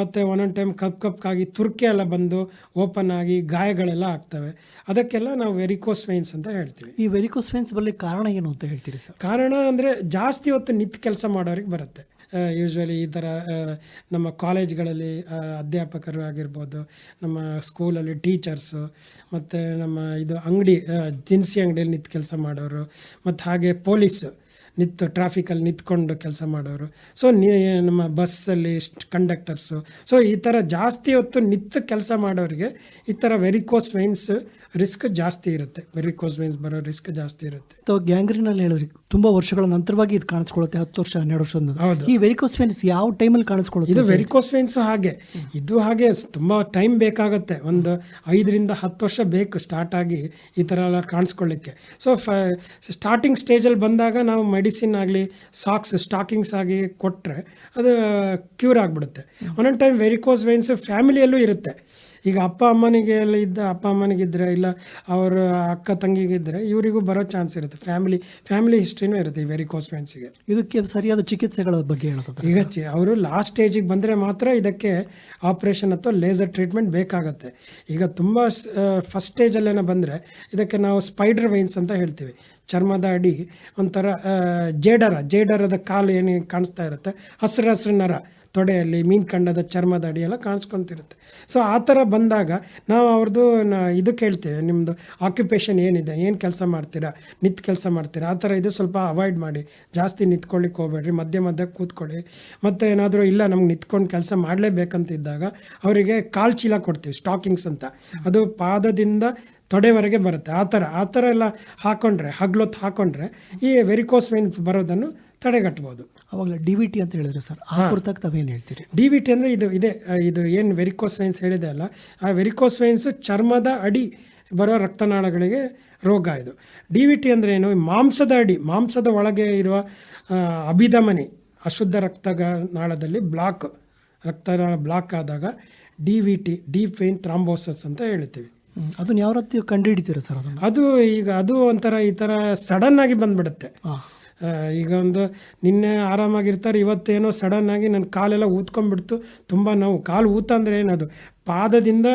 ಮತ್ತು ಒಂದೊಂದು ಟೈಮ್ ಕಪ್ ಕಪ್ಪಾಗಿ ತುರ್ಕೆ ಎಲ್ಲ ಬಂದು ಓಪನ್ ಆಗಿ ಗಾಯಗಳೆಲ್ಲ ಆಗ್ತವೆ. ಅದಕ್ಕೆಲ್ಲ ನಾವು ವೆರಿಕೋಸ್ ವೈನ್ಸ್ ಅಂತ ಹೇಳ್ತೀವಿ. ಈ ವೆರಿಕೋಸ್ ವೈನ್ಸ್ ಬಲ್ಲಿ ಕಾರಣ ಏನು ಅಂತ ಹೇಳ್ತೀರಿ ಸರ್? ಕಾರಣ ಅಂದರೆ ಜಾಸ್ತಿ ಹೊತ್ತು ನಿಂತು ಕೆಲಸ ಮಾಡೋರಿಗೆ ಬರುತ್ತೆ. ಯೂಶ್ವಲಿ ಈ ಥರ ನಮ್ಮ ಕಾಲೇಜ್ಗಳಲ್ಲಿ ಅಧ್ಯಾಪಕರು ಆಗಿರ್ಬೋದು, ನಮ್ಮ ಸ್ಕೂಲಲ್ಲಿ ಟೀಚರ್ಸು ಮತ್ತು ನಮ್ಮ ಇದು ಅಂಗಡಿ ದಿನಸಿ ಅಂಗಡಿಯಲ್ಲಿ ನಿಂತು ಕೆಲಸ ಮಾಡೋರು, ಮತ್ತು ಹಾಗೆ ಪೊಲೀಸ್ ನಿಂತು ಟ್ರಾಫಿಕಲ್ಲಿ ನಿಂತ್ಕೊಂಡು ಕೆಲಸ ಮಾಡೋರು. ಸೊ ನಮ್ಮ ಬಸ್ಸಲ್ಲಿ ಕಂಡಕ್ಟರ್ಸು ಸೊ ಈ ಥರ ಜಾಸ್ತಿ ಹೊತ್ತು ನಿಂತು ಕೆಲಸ ಮಾಡೋರಿಗೆ ಈ ಥರ ವೆರಿಕೋಸ್ ವೈನ್ಸ್ ರಿಸ್ಕ್ ಜಾಸ್ತಿ ಇರುತ್ತೆ. ವೆರಿಕೋಸ್ ವೈನ್ಸ್ ಬರೋ ರಿಸ್ಕ್ ಜಾಸ್ತಿ ಇರುತ್ತೆ. ತಾವು ಗ್ಯಾಂಗ್ರೀನ್ ಅಲ್ಲಿ ಹೇಳಿದ್ರಿ ತುಂಬಾ ವರ್ಷಗಳ ನಂತರವಾಗಿ ಇದು ಕಾಣಿಸ್ಕೊಳ್ಳುತ್ತೆ ಹತ್ತು ವರ್ಷ ಹನ್ನೆರಡು ವರ್ಷದ. ಈ ವೆರಿಕೋಸ್ ವೇನ್ಸ್ ಯಾವ ಟೈಮಲ್ಲಿ ಕಾಣಿಸ್ಕೊಳ್ಳುತ್ತೆ ಇದು ವೆರಿಕೋಸ್ ವೇನ್ಸು ಹಾಗೆ. ಇದು ಹಾಗೆ ತುಂಬಾ ಟೈಮ್ ಬೇಕಾಗುತ್ತೆ. ಒಂದು ಐದರಿಂದ ಹತ್ತು ವರ್ಷ ಬೇಕು ಸ್ಟಾರ್ಟ್ ಆಗಿ ಈ ಥರ ಎಲ್ಲ ಕಾಣಿಸ್ಕೊಳ್ಳಿಕ್ಕೆ. ಸೊ ಸ್ಟಾರ್ಟಿಂಗ್ ಸ್ಟೇಜಲ್ಲಿ ಬಂದಾಗ ನಾವು ಮೆಡಿಸಿನ್ ಆಗಲಿ ಸಾಕ್ಸ್ ಸ್ಟಾಕಿಂಗ್ಸ್ ಆಗಿ ಕೊಟ್ಟರೆ ಅದು ಕ್ಯೂರ್ ಆಗಿಬಿಡುತ್ತೆ. ಒಂದೊಂದು ಟೈಮ್ ವೆರಿಕೋಸ್ ವೇನ್ಸ್ ಫ್ಯಾಮಿಲಿಯಲ್ಲೂ ಇರುತ್ತೆ. ಈಗ ಅಪ್ಪ ಅಮ್ಮನಿಗೆ ಎಲ್ಲ ಇದ್ದ ಅಪ್ಪ ಅಮ್ಮನಿಗಿದ್ರೆ ಇಲ್ಲ ಅವರ ಅಕ್ಕ ತಂಗಿಗಿದ್ರೆ ಇವರಿಗೂ ಬರೋ ಚಾನ್ಸ್ ಇರುತ್ತೆ. ಫ್ಯಾಮಿಲಿ ಫ್ಯಾಮಿಲಿ ಹಿಸ್ಟ್ರಿನೂ ಇರುತ್ತೆ ಈ ವೆರಿಕೋಸ್ ವೇನ್ಸಿಗೆ ಇದಕ್ಕೆ ಸರಿಯಾದ ಚಿಕಿತ್ಸೆಗಳ ಬಗ್ಗೆ ಹೇಳ್ತಾರೆ ಈಗ ಚಿ ಅವರು ಲಾಸ್ಟ್ ಸ್ಟೇಜಿಗೆ ಬಂದರೆ ಮಾತ್ರ ಇದಕ್ಕೆ ಆಪ್ರೇಷನ್ ಅಥವಾ ಲೇಸರ್ ಟ್ರೀಟ್ಮೆಂಟ್ ಬೇಕಾಗುತ್ತೆ. ಈಗ ತುಂಬ ಫಸ್ಟ್ ಸ್ಟೇಜಲ್ಲೇನೋ ಬಂದರೆ ಇದಕ್ಕೆ ನಾವು ಸ್ಪೈಡರ್ ವೈನ್ಸ್ ಅಂತ ಹೇಳ್ತೀವಿ. ಚರ್ಮದ ಅಡಿ ಒಂಥರ ಜೇಡರ ಜೇಡರದ ಕಾಲು ಏನು ಕಾಣಿಸ್ತಾ ಇರುತ್ತೆ? ಹಸಿರು ಹಸಿರು ನರ ತೊಡೆಯಲ್ಲಿ ಮೀನು ಕಂಡದ ಚರ್ಮದ ಅಡಿ ಎಲ್ಲ ಕಾಣಿಸ್ಕೊಂತಿರುತ್ತೆ. ಸೊ ಆ ಥರ ಬಂದಾಗ ನಾವು ಅವ್ರದ್ದು ಇದು ಕೇಳ್ತೇವೆ ನಿಮ್ಮದು ಆಕ್ಯುಪೇಷನ್ ಏನಿದೆ, ಏನು ಕೆಲಸ ಮಾಡ್ತೀರಾ, ನಿಂತು ಕೆಲಸ ಮಾಡ್ತೀರಾ, ಆ ಥರ ಇದು ಸ್ವಲ್ಪ ಅವಾಯ್ಡ್ ಮಾಡಿ. ಜಾಸ್ತಿ ನಿಂತ್ಕೊಳ್ಳಿಕ್ಕೆ ಹೋಗ್ಬೇಡ್ರಿ, ಮಧ್ಯೆ ಮಧ್ಯೆ ಕೂತ್ಕೊಳ್ಳಿ. ಮತ್ತು ಏನಾದರೂ ಇಲ್ಲ, ನಮ್ಗೆ ನಿಂತ್ಕೊಂಡು ಕೆಲಸ ಮಾಡಲೇಬೇಕಂತ ಇದ್ದಾಗ ಅವರಿಗೆ ಕಾಲ್ ಚೀಲ ಕೊಡ್ತೀವಿ ಸ್ಟಾಕಿಂಗ್ಸ್ ಅಂತ. ಅದು ಪಾದದಿಂದ ತೊಡೆವರೆಗೆ ಬರುತ್ತೆ. ಆ ಥರ ಆ ಥರ ಎಲ್ಲ ಹಾಕ್ಕೊಂಡ್ರೆ ಹಗ್ಲೊತ್ತು ಹಾಕ್ಕೊಂಡ್ರೆ ಈ ವೆರಿಕೋಸ್ ವೈನ್ ಬರೋದನ್ನು ತಡೆಗಟ್ಬೋದು. ಅವಾಗಲ ಡಿ ವಿ ಟಿ ಅಂತ ಹೇಳಿದ್ರೆ ಸರ್. ಆ ಕುರಿತಾಗಿ ತಾವೇನು ಹೇಳ್ತೀರಿ? ಡಿ ವಿ ಟಿ ಅಂದರೆ ಇದು ಇದೆ ಇದು ಏನು ವೆರಿಕೋಸ್ ವೈನ್ಸ್ ಹೇಳಿದೆ ಅಲ್ಲ ಆ ವೆರಿಕೋಸ್ ವೈನ್ಸು ಚರ್ಮದ ಅಡಿ ಬರೋ ರಕ್ತನಾಳಗಳಿಗೆ ರೋಗ ಇದು. ಡಿ ವಿ ಟಿ ಅಂದರೆ ಏನು? ಮಾಂಸದ ಅಡಿ ಮಾಂಸದ ಒಳಗೆ ಇರುವ ಅಭಿಧಮನಿ ಅಶುದ್ಧ ರಕ್ತ ನಾಳದಲ್ಲಿ ಬ್ಲಾಕ್ ರಕ್ತನಾಳ ಬ್ಲಾಕ್ ಆದಾಗ D V T deep vein thrombosis ಅಂತ ಹೇಳ್ತೀವಿ. ಅದನ್ನ ಯಾವ ರೀತಿ ಕಂಡುಹಿಡಿತೀರ ಸರ್ ಅದು ಈಗ ಅದು ಒಂಥರ ಈ ಥರ ಸಡನ್ನಾಗಿ ಆಗಿ ಬಂದ್ಬಿಡುತ್ತೆ. ಈಗ ಒಂದು ನಿನ್ನೆ ಆರಾಮಾಗಿರ್ತಾರೆ, ಇವತ್ತೇನೋ ಸಡನ್ ಆಗಿ ನನ್ನ ಕಾಲೆಲ್ಲ ಊದ್ಕೊಂಡ್ಬಿಡ್ತು, ತುಂಬ ನೋವು. ಕಾಲು ಊತ ಅಂದರೆ ಏನದು? ಪಾದದಿಂದ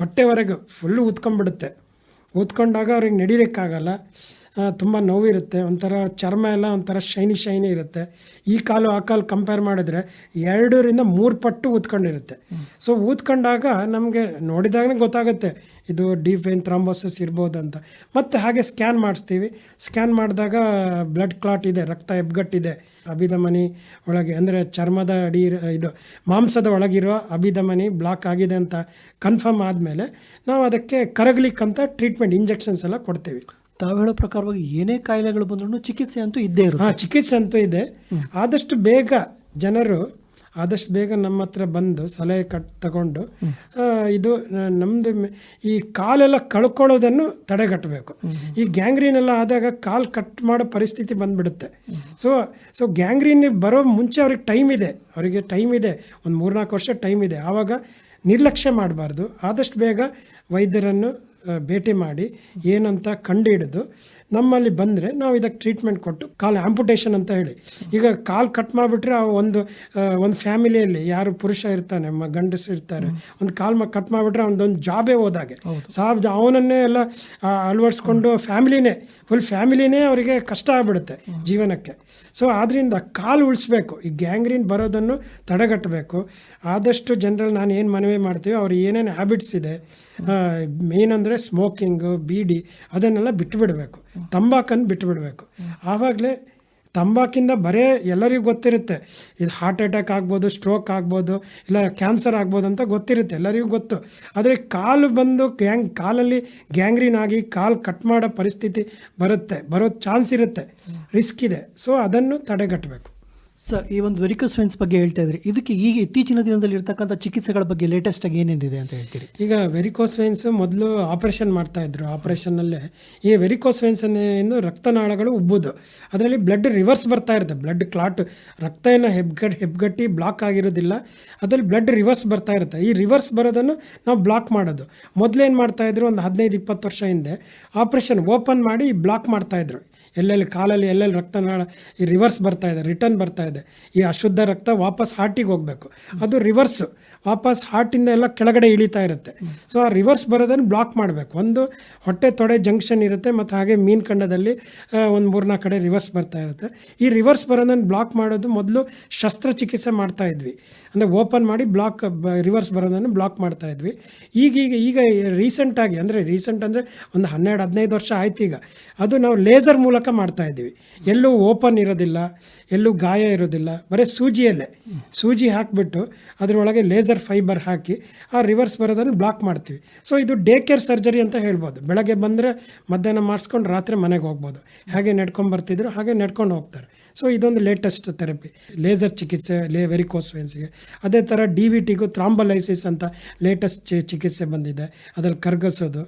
ಹೊಟ್ಟೆವರೆಗೂ ಫುಲ್ಲು ಊದ್ಕೊಂಡ್ಬಿಡುತ್ತೆ. ಊದ್ಕೊಂಡಾಗ ಅವ್ರಿಗೆ ನಡಿಲಿಕ್ಕಾಗಲ್ಲ. ತುಂಬ ನೋವಿರುತ್ತೆ, ಒಂಥರ ಚರ್ಮ ಎಲ್ಲ ಒಂಥರ ಶೈನಿ ಶೈನಿ ಇರುತ್ತೆ. ಈ ಕಾಲು ಆ ಕಾಲು ಕಂಪೇರ್ ಮಾಡಿದ್ರೆ ಎರಡರಿಂದ ಮೂರು ಪಟ್ಟು ಊದ್ಕೊಂಡಿರುತ್ತೆ. ಸೊ ಊದ್ಕೊಂಡಾಗ ನಮಗೆ ನೋಡಿದಾಗನೇ ಗೊತ್ತಾಗುತ್ತೆ, ಇದು ಡೀಪ್ ವೇನ್ ಥ್ರಾಂಬೋಸಸ್ ಇರ್ಬೋದು ಅಂತ ಮತ್ತು ಹಾಗೆ ಸ್ಕ್ಯಾನ್ ಮಾಡಿಸ್ತೀವಿ. ಸ್ಕ್ಯಾನ್ ಮಾಡಿದಾಗ ಬ್ಲಡ್ ಕ್ಲಾಟ್ ಇದೆ, ರಕ್ತ ಎಬ್ಗಟ್ಟಿದೆ. ಅಭಿಧಮನಿ ಒಳಗೆ, ಅಂದರೆ ಚರ್ಮದ ಅಡಿ ಇದು ಮಾಂಸದ ಒಳಗಿರುವ ಅಭಿಧಮನಿ ಬ್ಲಾಕ್ ಆಗಿದೆ ಅಂತ ಕನ್ಫರ್ಮ್ ಆದಮೇಲೆ ನಾವು ಅದಕ್ಕೆ ಕರಗ್ಲಿಕ್ಕಂತ ಟ್ರೀಟ್ಮೆಂಟ್ ಇಂಜೆಕ್ಷನ್ಸ್ ಎಲ್ಲ ಕೊಡ್ತೀವಿ. ತಾವು ಹೇಳೋ ಪ್ರಕಾರವಾಗಿ ಏನೇ ಕಾಯಿಲೆಗಳು ಬಂದ್ರೂ ಚಿಕಿತ್ಸೆ ಅಂತೂ ಇದ್ದೇ ಇರುತ್ತೆ. ಹಾಂ ಚಿಕಿತ್ಸೆ ಅಂತೂ ಇದೆ. ಆದಷ್ಟು ಬೇಗ ಜನರು ಆದಷ್ಟು ಬೇಗ ನಮ್ಮ ಹತ್ರ ಬಂದು ಸಲಹೆ ಕಟ್ ತಗೊಂಡು ಇದು ನಮ್ಮದು ಈ ಕಾಲೆಲ್ಲ ಕಳ್ಕೊಳ್ಳೋದನ್ನು ತಡೆಗಟ್ಟಬೇಕು. ಈ ಗ್ಯಾಂಗ್ರೀನ್ ಎಲ್ಲ ಆದಾಗ ಕಾಲು ಕಟ್ ಮಾಡೋ ಪರಿಸ್ಥಿತಿ ಬಂದುಬಿಡುತ್ತೆ. ಸೊ ಸೊ ಗ್ಯಾಂಗ್ರೀನ್ ಬರೋ ಮುಂಚೆ ಅವ್ರಿಗೆ ಟೈಮ್ ಇದೆ. ಅವರಿಗೆ ಟೈಮ್ ಇದೆ. ಒಂದು ಮೂರ್ನಾಲ್ಕು ವರ್ಷ ಟೈಮ್ ಇದೆ. ಆವಾಗ ನಿರ್ಲಕ್ಷ್ಯ ಮಾಡಬಾರ್ದು. ಆದಷ್ಟು ಬೇಗ ವೈದ್ಯರನ್ನು ಭೇಟಿ ಮಾಡಿ ಏನಂತ ಕಂಡುಹಿಡಿದು ನಮ್ಮಲ್ಲಿ ಬಂದರೆ ನಾವು ಇದಕ್ಕೆ ಟ್ರೀಟ್ಮೆಂಟ್ ಕೊಟ್ಟು ಕಾಲು ಆಂಪುಟೇಷನ್ ಅಂತ ಹೇಳಿ. ಈಗ ಕಾಲು ಕಟ್ ಮಾಡಿಬಿಟ್ರೆ ಒಂದು ಆ, ಒಂದು ಫ್ಯಾಮಿಲಿಯಲ್ಲಿ ಯಾರು ಪುರುಷ ಇರ್ತಾನೆ ಮ ಗಂಡಸು ಇರ್ತಾರೆ ಒಂದು ಕಾಲು ಮ ಕಟ್ ಮಾಡಿಬಿಟ್ರೆ ಅವನದೊಂದು ಜಾಬೇ ಹೋದಾಗೆ. ಸಾಬ್ ಅವನನ್ನೇ ಎಲ್ಲ ಅಳವಡಿಸ್ಕೊಂಡು ಫ್ಯಾಮಿಲಿನೇ ಫುಲ್ ಫ್ಯಾಮಿಲಿನೇ ಅವರಿಗೆ ಕಷ್ಟ ಆಗ್ಬಿಡುತ್ತೆ ಜೀವನಕ್ಕೆ. ಸೊ ಆದ್ದರಿಂದ ಕಾಲು ಉಳಿಸ್ಬೇಕು. ಈ ಗ್ಯಾಂಗ್ರೀನ್ ಬರೋದನ್ನು ತಡೆಗಟ್ಟಬೇಕು. ಆದಷ್ಟು ಜನರಲ್ಲಿ ನಾನು ಏನು ಮನವಿ ಮಾಡ್ತೀವಿ ಅವ್ರು ಏನೇನು ಹ್ಯಾಬಿಟ್ಸ್ ಇದೆ ಮೇನ್ ಅಂದರೆ ಸ್ಮೋಕಿಂಗು ಬೀಡಿ ಅದನ್ನೆಲ್ಲ ಬಿಟ್ಟುಬಿಡಬೇಕು ತಂಬಾಕನ್ನು ಬಿಟ್ಟುಬಿಡಬೇಕು ಆವಾಗಲೇ ತಂಬಾಕಿಂದ ಬರೇ ಎಲ್ಲರಿಗೂ ಗೊತ್ತಿರುತ್ತೆ. ಇದು ಹಾರ್ಟ್ ಅಟ್ಯಾಕ್ ಆಗ್ಬೋದು ಸ್ಟ್ರೋಕ್ ಆಗ್ಬೋದು, ಇಲ್ಲ ಕ್ಯಾನ್ಸರ್ ಆಗ್ಬೋದು ಅಂತ ಗೊತ್ತಿರುತ್ತೆ ಎಲ್ಲರಿಗೂ ಗೊತ್ತು. ಆದರೆ ಕಾಲು ಬಂದು ಗ್ಯಾಂಗ್ ಕಾಲಲ್ಲಿ ಗ್ಯಾಂಗ್ರೀನ್ ಆಗಿ ಕಾಲು ಕಟ್ ಮಾಡೋ ಪರಿಸ್ಥಿತಿ ಬರುತ್ತೆ, ಬರೋ ಚಾನ್ಸ್ ಇರುತ್ತೆ. ರಿಸ್ಕ್ ಇದೆ. ಸೊ ಅದನ್ನು ತಡೆಗಟ್ಟಬೇಕು. ಸರ್ ಈ ಒಂದು ವೆರಿಕೋಸ್ ವೆನ್ಸ್ ಬಗ್ಗೆ ಹೇಳ್ತಾ ಇದ್ರಿ. ಇದಕ್ಕೆ ಈಗ ಇತ್ತೀಚಿನ ದಿನದಲ್ಲಿ ಇರ್ತಕ್ಕಂಥ ಚಿಕಿತ್ಸೆಗಳ ಬಗ್ಗೆ ಲೇಟೆಸ್ಟ್ ಆಗಿ ಏನೇನಿದೆ ಅಂತ ಹೇಳ್ತೀರಿ? ಈಗ ವೆರಿಕೋಸ್ ವೆನ್ಸ್ ಮೊದಲು ಆಪರೇಷನ್ ಮಾಡ್ತಾ ಇದ್ರು. ಆಪರೇಷನ್ನಲ್ಲೇ ಈ ವೆರಿಕೋಸ್ ವೆನ್ಸ್ ಏನು ರಕ್ತನಾಳಗಳು ಉಬ್ಬೋದು. ಅದರಲ್ಲಿ ಬ್ಲಡ್ ರಿವರ್ಸ್ ಬರ್ತಾ ಇರುತ್ತೆ ಬ್ಲಡ್ ಕ್ಲಾಟ್ ರಕ್ತ ಏನು ಹೆಬ್ಗಟ್ ಹೆಬ್ಗಟ್ಟಿ ಬ್ಲಾಕ್ ಆಗಿರೋದಿಲ್ಲ. ಅದರಲ್ಲಿ ಬ್ಲಡ್ ರಿವರ್ಸ್ ಬರ್ತಾ ಇರುತ್ತೆ. ಈ ರಿವರ್ಸ್ ಬರೋದನ್ನು ನಾವು ಬ್ಲಾಕ್ ಮಾಡೋದು. ಮೊದಲೇನು ಮಾಡ್ತಾ ಇದ್ರು? ಒಂದು ಹದಿನೈದು, ಇಪ್ಪತ್ತು ವರ್ಷ ಹಿಂದೆ ಆಪರೇಷನ್ ಓಪನ್ ಮಾಡಿ ಬ್ಲಾಕ್ ಮಾಡ್ತಾ ಇದ್ರು. ಎಲ್ಲೆಲ್ಲಿ ಕಾಲಲ್ಲಿ ಎಲ್ಲೆಲ್ಲಿ ರಕ್ತನಾಳ ಈ ರಿವರ್ಸ್ ಬರ್ತಾ ಇದೆ ರಿಟರ್ನ್ ಬರ್ತಾ ಇದೆ, ಈ ಅಶುದ್ಧ ರಕ್ತ ವಾಪಸ್ ಹಾರ್ಟಿಗೆ ಹೋಗಬೇಕು. ಅದು ರಿವರ್ಸ್ ವಾಪಸ್ ಹಾರ್ಟಿಂದ ಎಲ್ಲ ಕೆಳಗಡೆ ಇಳಿತಾ ಇರುತ್ತೆ. ಸೊ ಆ ರಿವರ್ಸ್ ಬರೋದನ್ನು ಬ್ಲಾಕ್ ಮಾಡಬೇಕು. ಒಂದು ಹೊಟ್ಟೆ ತೊಡೆ ಜಂಕ್ಷನ್ ಇರುತ್ತೆ ಮತ್ತು ಹಾಗೆ ಮೀನ್ ಖಂಡದಲ್ಲಿ ಒಂದು ಮೂರ್ನಾಲ್ಕು ಕಡೆ ರಿವರ್ಸ್ ಬರ್ತಾ ಇರುತ್ತೆ. ಈ ರಿವರ್ಸ್ ಬರೋದನ್ನು ಬ್ಲಾಕ್ ಮಾಡೋದು ಮೊದಲು ಶಸ್ತ್ರಚಿಕಿತ್ಸೆ ಮಾಡ್ತಾ ಇದ್ವಿ. ಅಂದರೆ ಓಪನ್ ಮಾಡಿ ಬ್ಲಾಕ್ ರಿವರ್ಸ್ ಬರೋದನ್ನು ಬ್ಲಾಕ್ ಮಾಡ್ತಾ ಇದ್ವಿ. ಈಗೀಗ ಈಗ ರೀಸೆಂಟಾಗಿ ಅಂದರೆ ರೀಸೆಂಟ್ ಅಂದರೆ ಒಂದು ಹನ್ನೆರಡು, ಹದಿನೈದು ವರ್ಷ ಆಯ್ತು ಈಗ. ಅದು ನಾವು ಲೇಸರ್ ಮೂಲಕ ಮಾಡ್ತಾ ಇದ್ದೀವಿ. ಎಲ್ಲೂ ಓಪನ್ ಇರೋದಿಲ್ಲ. ಎಲ್ಲೂ ಗಾಯ ಇರೋದಿಲ್ಲ. ಬರೀ ಸೂಜಿಯಲ್ಲೇ. ಸೂಜಿ ಹಾಕಿಬಿಟ್ಟು ಅದರೊಳಗೆ ಲೇಸರ್ ಫೈಬರ್ ಹಾಕಿ ಆ ರಿವರ್ಸ್ ಬರೋದನ್ನು ಬ್ಲಾಕ್ ಮಾಡ್ತೀವಿ. ಸೊ ಇದು ಡೇ ಕೇರ್ ಸರ್ಜರಿ ಅಂತ ಹೇಳ್ಬೋದು. ಬೆಳಗ್ಗೆ ಬಂದರೆ ಮಧ್ಯಾಹ್ನ ಮಾಡಿಸ್ಕೊಂಡು ರಾತ್ರಿ ಮನೆಗೆ ಹೋಗ್ಬೋದು. ಹಾಗೆ ನಡ್ಕೊಂಡು ಬರ್ತಿದ್ರು, ಹಾಗೆ ನಡ್ಕೊಂಡು ಹೋಗ್ತಾರೆ. ಸೊ ಇದೊಂದು ಲೇಟೆಸ್ಟ್ ಥೆರಪಿ ಲೇಸರ್ ಚಿಕಿತ್ಸೆ, ಲೇ ವೆರಿಕೋಸ್ ವೆನ್ಸ್ಗೆ ಅದೇ ಥರ ಡಿ ವಿ ಟಿಗೂ ಥ್ರಾಂಬಲೈಸಿಸ್ ಅಂತ ಲೇಟೆಸ್ಟ್ ಚಿಕಿತ್ಸೆ ಬಂದಿದೆ. ಅದರಲ್ಲಿ ಕರ್ಗಿಸೋದು.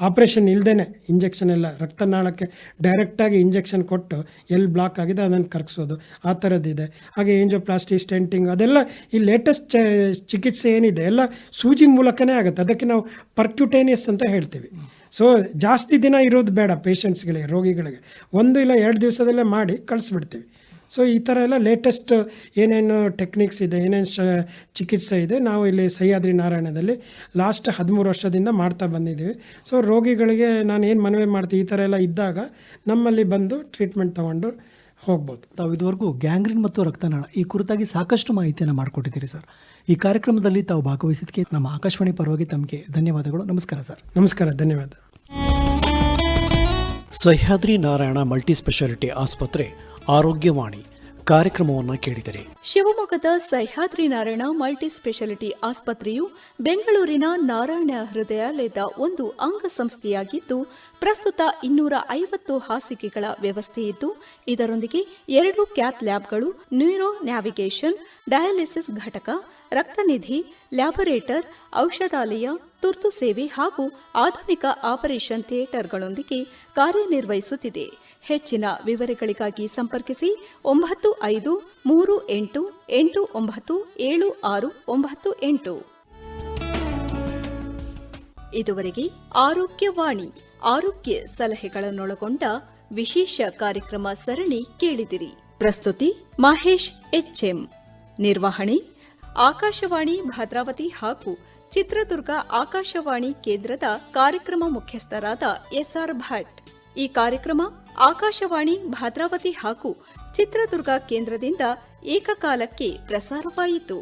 ಆಪ್ರೇಷನ್ ಇಲ್ಲದೇ ಇಂಜೆಕ್ಷನ್ ಎಲ್ಲ, ರಕ್ತನಾಳಕ್ಕೆ ಡೈರೆಕ್ಟಾಗಿ ಇಂಜೆಕ್ಷನ್ ಕೊಟ್ಟು ಎಲ್ಲಿ ಬ್ಲಾಕ್ ಆಗಿದೆ ಅದನ್ನು ಕರಗಿಸೋದು. ಆ ಥರದ್ದಿದೆ ಹಾಗೆ ಏಂಜೋಪ್ಲಾಸ್ಟಿ ಸ್ಟೆಂಟಿಂಗ್ ಅದೆಲ್ಲ ಈ ಲೇಟೆಸ್ಟ್ ಚಿಕಿತ್ಸೆ ಏನಿದೆ, ಎಲ್ಲ ಸೂಜಿ ಮೂಲಕನೇ ಆಗುತ್ತೆ. ಅದಕ್ಕೆ ನಾವು ಪರ್ಕ್ಯುಟೇನಿಯಸ್ ಅಂತ ಹೇಳ್ತೀವಿ. ಸೊ ಜಾಸ್ತಿ ದಿನ ಇರೋದು ಬೇಡ ಪೇಷಂಟ್ಸ್ಗಳಿಗೆ ರೋಗಿಗಳಿಗೆ. ಒಂದು ಇಲ್ಲ ಎರಡು ದಿವಸದಲ್ಲೇ ಮಾಡಿ ಕಳಿಸ್ಬಿಡ್ತೀವಿ. ಸೊ ಈ ಥರ ಎಲ್ಲ ಲೇಟೆಸ್ಟ್ ಏನೇನು ಟೆಕ್ನಿಕ್ಸ್ ಇದೆ, ಏನೇನು ಶ, ಚಿಕಿತ್ಸೆ ಇದೆ, ನಾವು ಇಲ್ಲಿ ಸಹ್ಯಾದ್ರಿ ನಾರಾಯಣದಲ್ಲಿ ಲಾಸ್ಟ್ ಹದಿಮೂರು ವರ್ಷದಿಂದ ಮಾಡ್ತಾ ಬಂದಿದ್ದೀವಿ. ಸೊ ರೋಗಿಗಳಿಗೆ ನಾನು ಏನು ಮನವಿ ಮಾಡ್ತೀವಿ, ಈ ಥರ ಎಲ್ಲ ಇದ್ದಾಗ ನಮ್ಮಲ್ಲಿ ಬಂದು ಟ್ರೀಟ್ಮೆಂಟ್ ತೊಗೊಂಡು ಹೋಗ್ಬೋದು. ತಾವು ಇದುವರೆಗೂ ಗ್ಯಾಂಗ್ರಿನ್ ಮತ್ತು ರಕ್ತನಾಳ ಈ ಕುರಿತಾಗಿ ಸಾಕಷ್ಟು ಮಾಹಿತಿಯನ್ನು ಮಾಡಿಕೊಟ್ಟಿದ್ದೀರಿ ಸರ್. ಈ ಕಾರ್ಯಕ್ರಮದಲ್ಲಿ ತಾವು ಭಾಗವಹಿಸಿದ್ದಕ್ಕೆ ನಮ್ಮ ಆಕಾಶವಾಣಿ ಪರವಾಗಿ ತಮಗೆ ಧನ್ಯವಾದಗಳು. ನಮಸ್ಕಾರ ಸರ್. ನಮಸ್ಕಾರ ಧನ್ಯವಾದ. ಸಹ್ಯಾದ್ರಿ ನಾರಾಯಣ ಮಲ್ಟಿ ಸ್ಪೆಷಾಲಿಟಿ ಆಸ್ಪತ್ರೆ ಆರೋಗ್ಯವಾಣಿ. ಕಾರ್ಯಕ್ರಮವನ್ನು ಕೇಳಿದರೆ. ಶಿವಮೊಗ್ಗದ ಸಹ್ಯಾದ್ರಿ ನಾರಾಯಣ ಮಲ್ಟಿ ಸ್ಪೆಷಾಲಿಟಿ ಆಸ್ಪತ್ರೆಯು ಬೆಂಗಳೂರಿನ ನಾರಾಯಣ ಹೃದಯಾಲಯದ ಒಂದು ಅಂಗಸಂಸ್ಥೆಯಾಗಿದ್ದು ಪ್ರಸ್ತುತ ಇನ್ನೂರ ಐವತ್ತು ಹಾಸಿಗೆಗಳ ವ್ಯವಸ್ಥೆ ಇದ್ದು, ಇದರೊಂದಿಗೆ ಎರಡು ಕ್ಯಾತ್ ಲ್ಯಾಬ್ಗಳು, ನ್ಯೂರೋ ನ್ಯಾವಿಗೇಷನ್, ಡಯಾಲಿಸಿಸ್ ಘಟಕ ರಕ್ತನಿಧಿ ಲ್ಯಾಬೊರೇಟರ್, ಔಷಧಾಲಯ, ತುರ್ತು ಸೇವೆ ಹಾಗೂ ಆಧುನಿಕ ಆಪರೇಷನ್ ಥಿಯೇಟರ್ಗಳೊಂದಿಗೆ ಕಾರ್ಯನಿರ್ವಹಿಸುತ್ತಿದೆ. ಹೆಚ್ಚಿನ ವಿವರಗಳಿಗಾಗಿ ಸಂಪರ್ಕಿಸಿ ಒಂಬತ್ತು ಐದು ಮೂರು ಎಂಟು ಎಂಟು ಒಂಬತ್ತು ಏಳು ಆರು ಒಂಬತ್ತು ಎಂಟು. ಇದುವರೆಗೆ ಆರೋಗ್ಯವಾಣಿ, ಆರೋಗ್ಯ ಸಲಹೆಗಳನ್ನೊಳಗೊಂಡ ವಿಶೇಷ ಕಾರ್ಯಕ್ರಮ ಸರಣಿ ಕೇಳಿದಿರಿ. ಪ್ರಸ್ತುತಿ ಮಹೇಶ್ ಎಚ್ಎಂ. ನಿರ್ವಹಣೆ, ಆಕಾಶವಾಣಿ ಭದ್ರಾವತಿ ಹಾಗೂ ಚಿತ್ರದುರ್ಗ ಆಕಾಶವಾಣಿ ಕೇಂದ್ರದ ಕಾರ್ಯಕ್ರಮ ಮುಖ್ಯಸ್ಥರಾದ ಎಸ್ಆರ್ ಭಟ್. ಈ ಕಾರ್ಯಕ್ರಮ ಆಕಾಶವಾಣಿ ಭದ್ರಾವತಿ ಹಾಗೂ ಚಿತ್ರದುರ್ಗ ಕೇಂದ್ರದಿಂದ ಏಕಕಾಲಕ್ಕೆ ಪ್ರಸಾರವಾಯಿತು.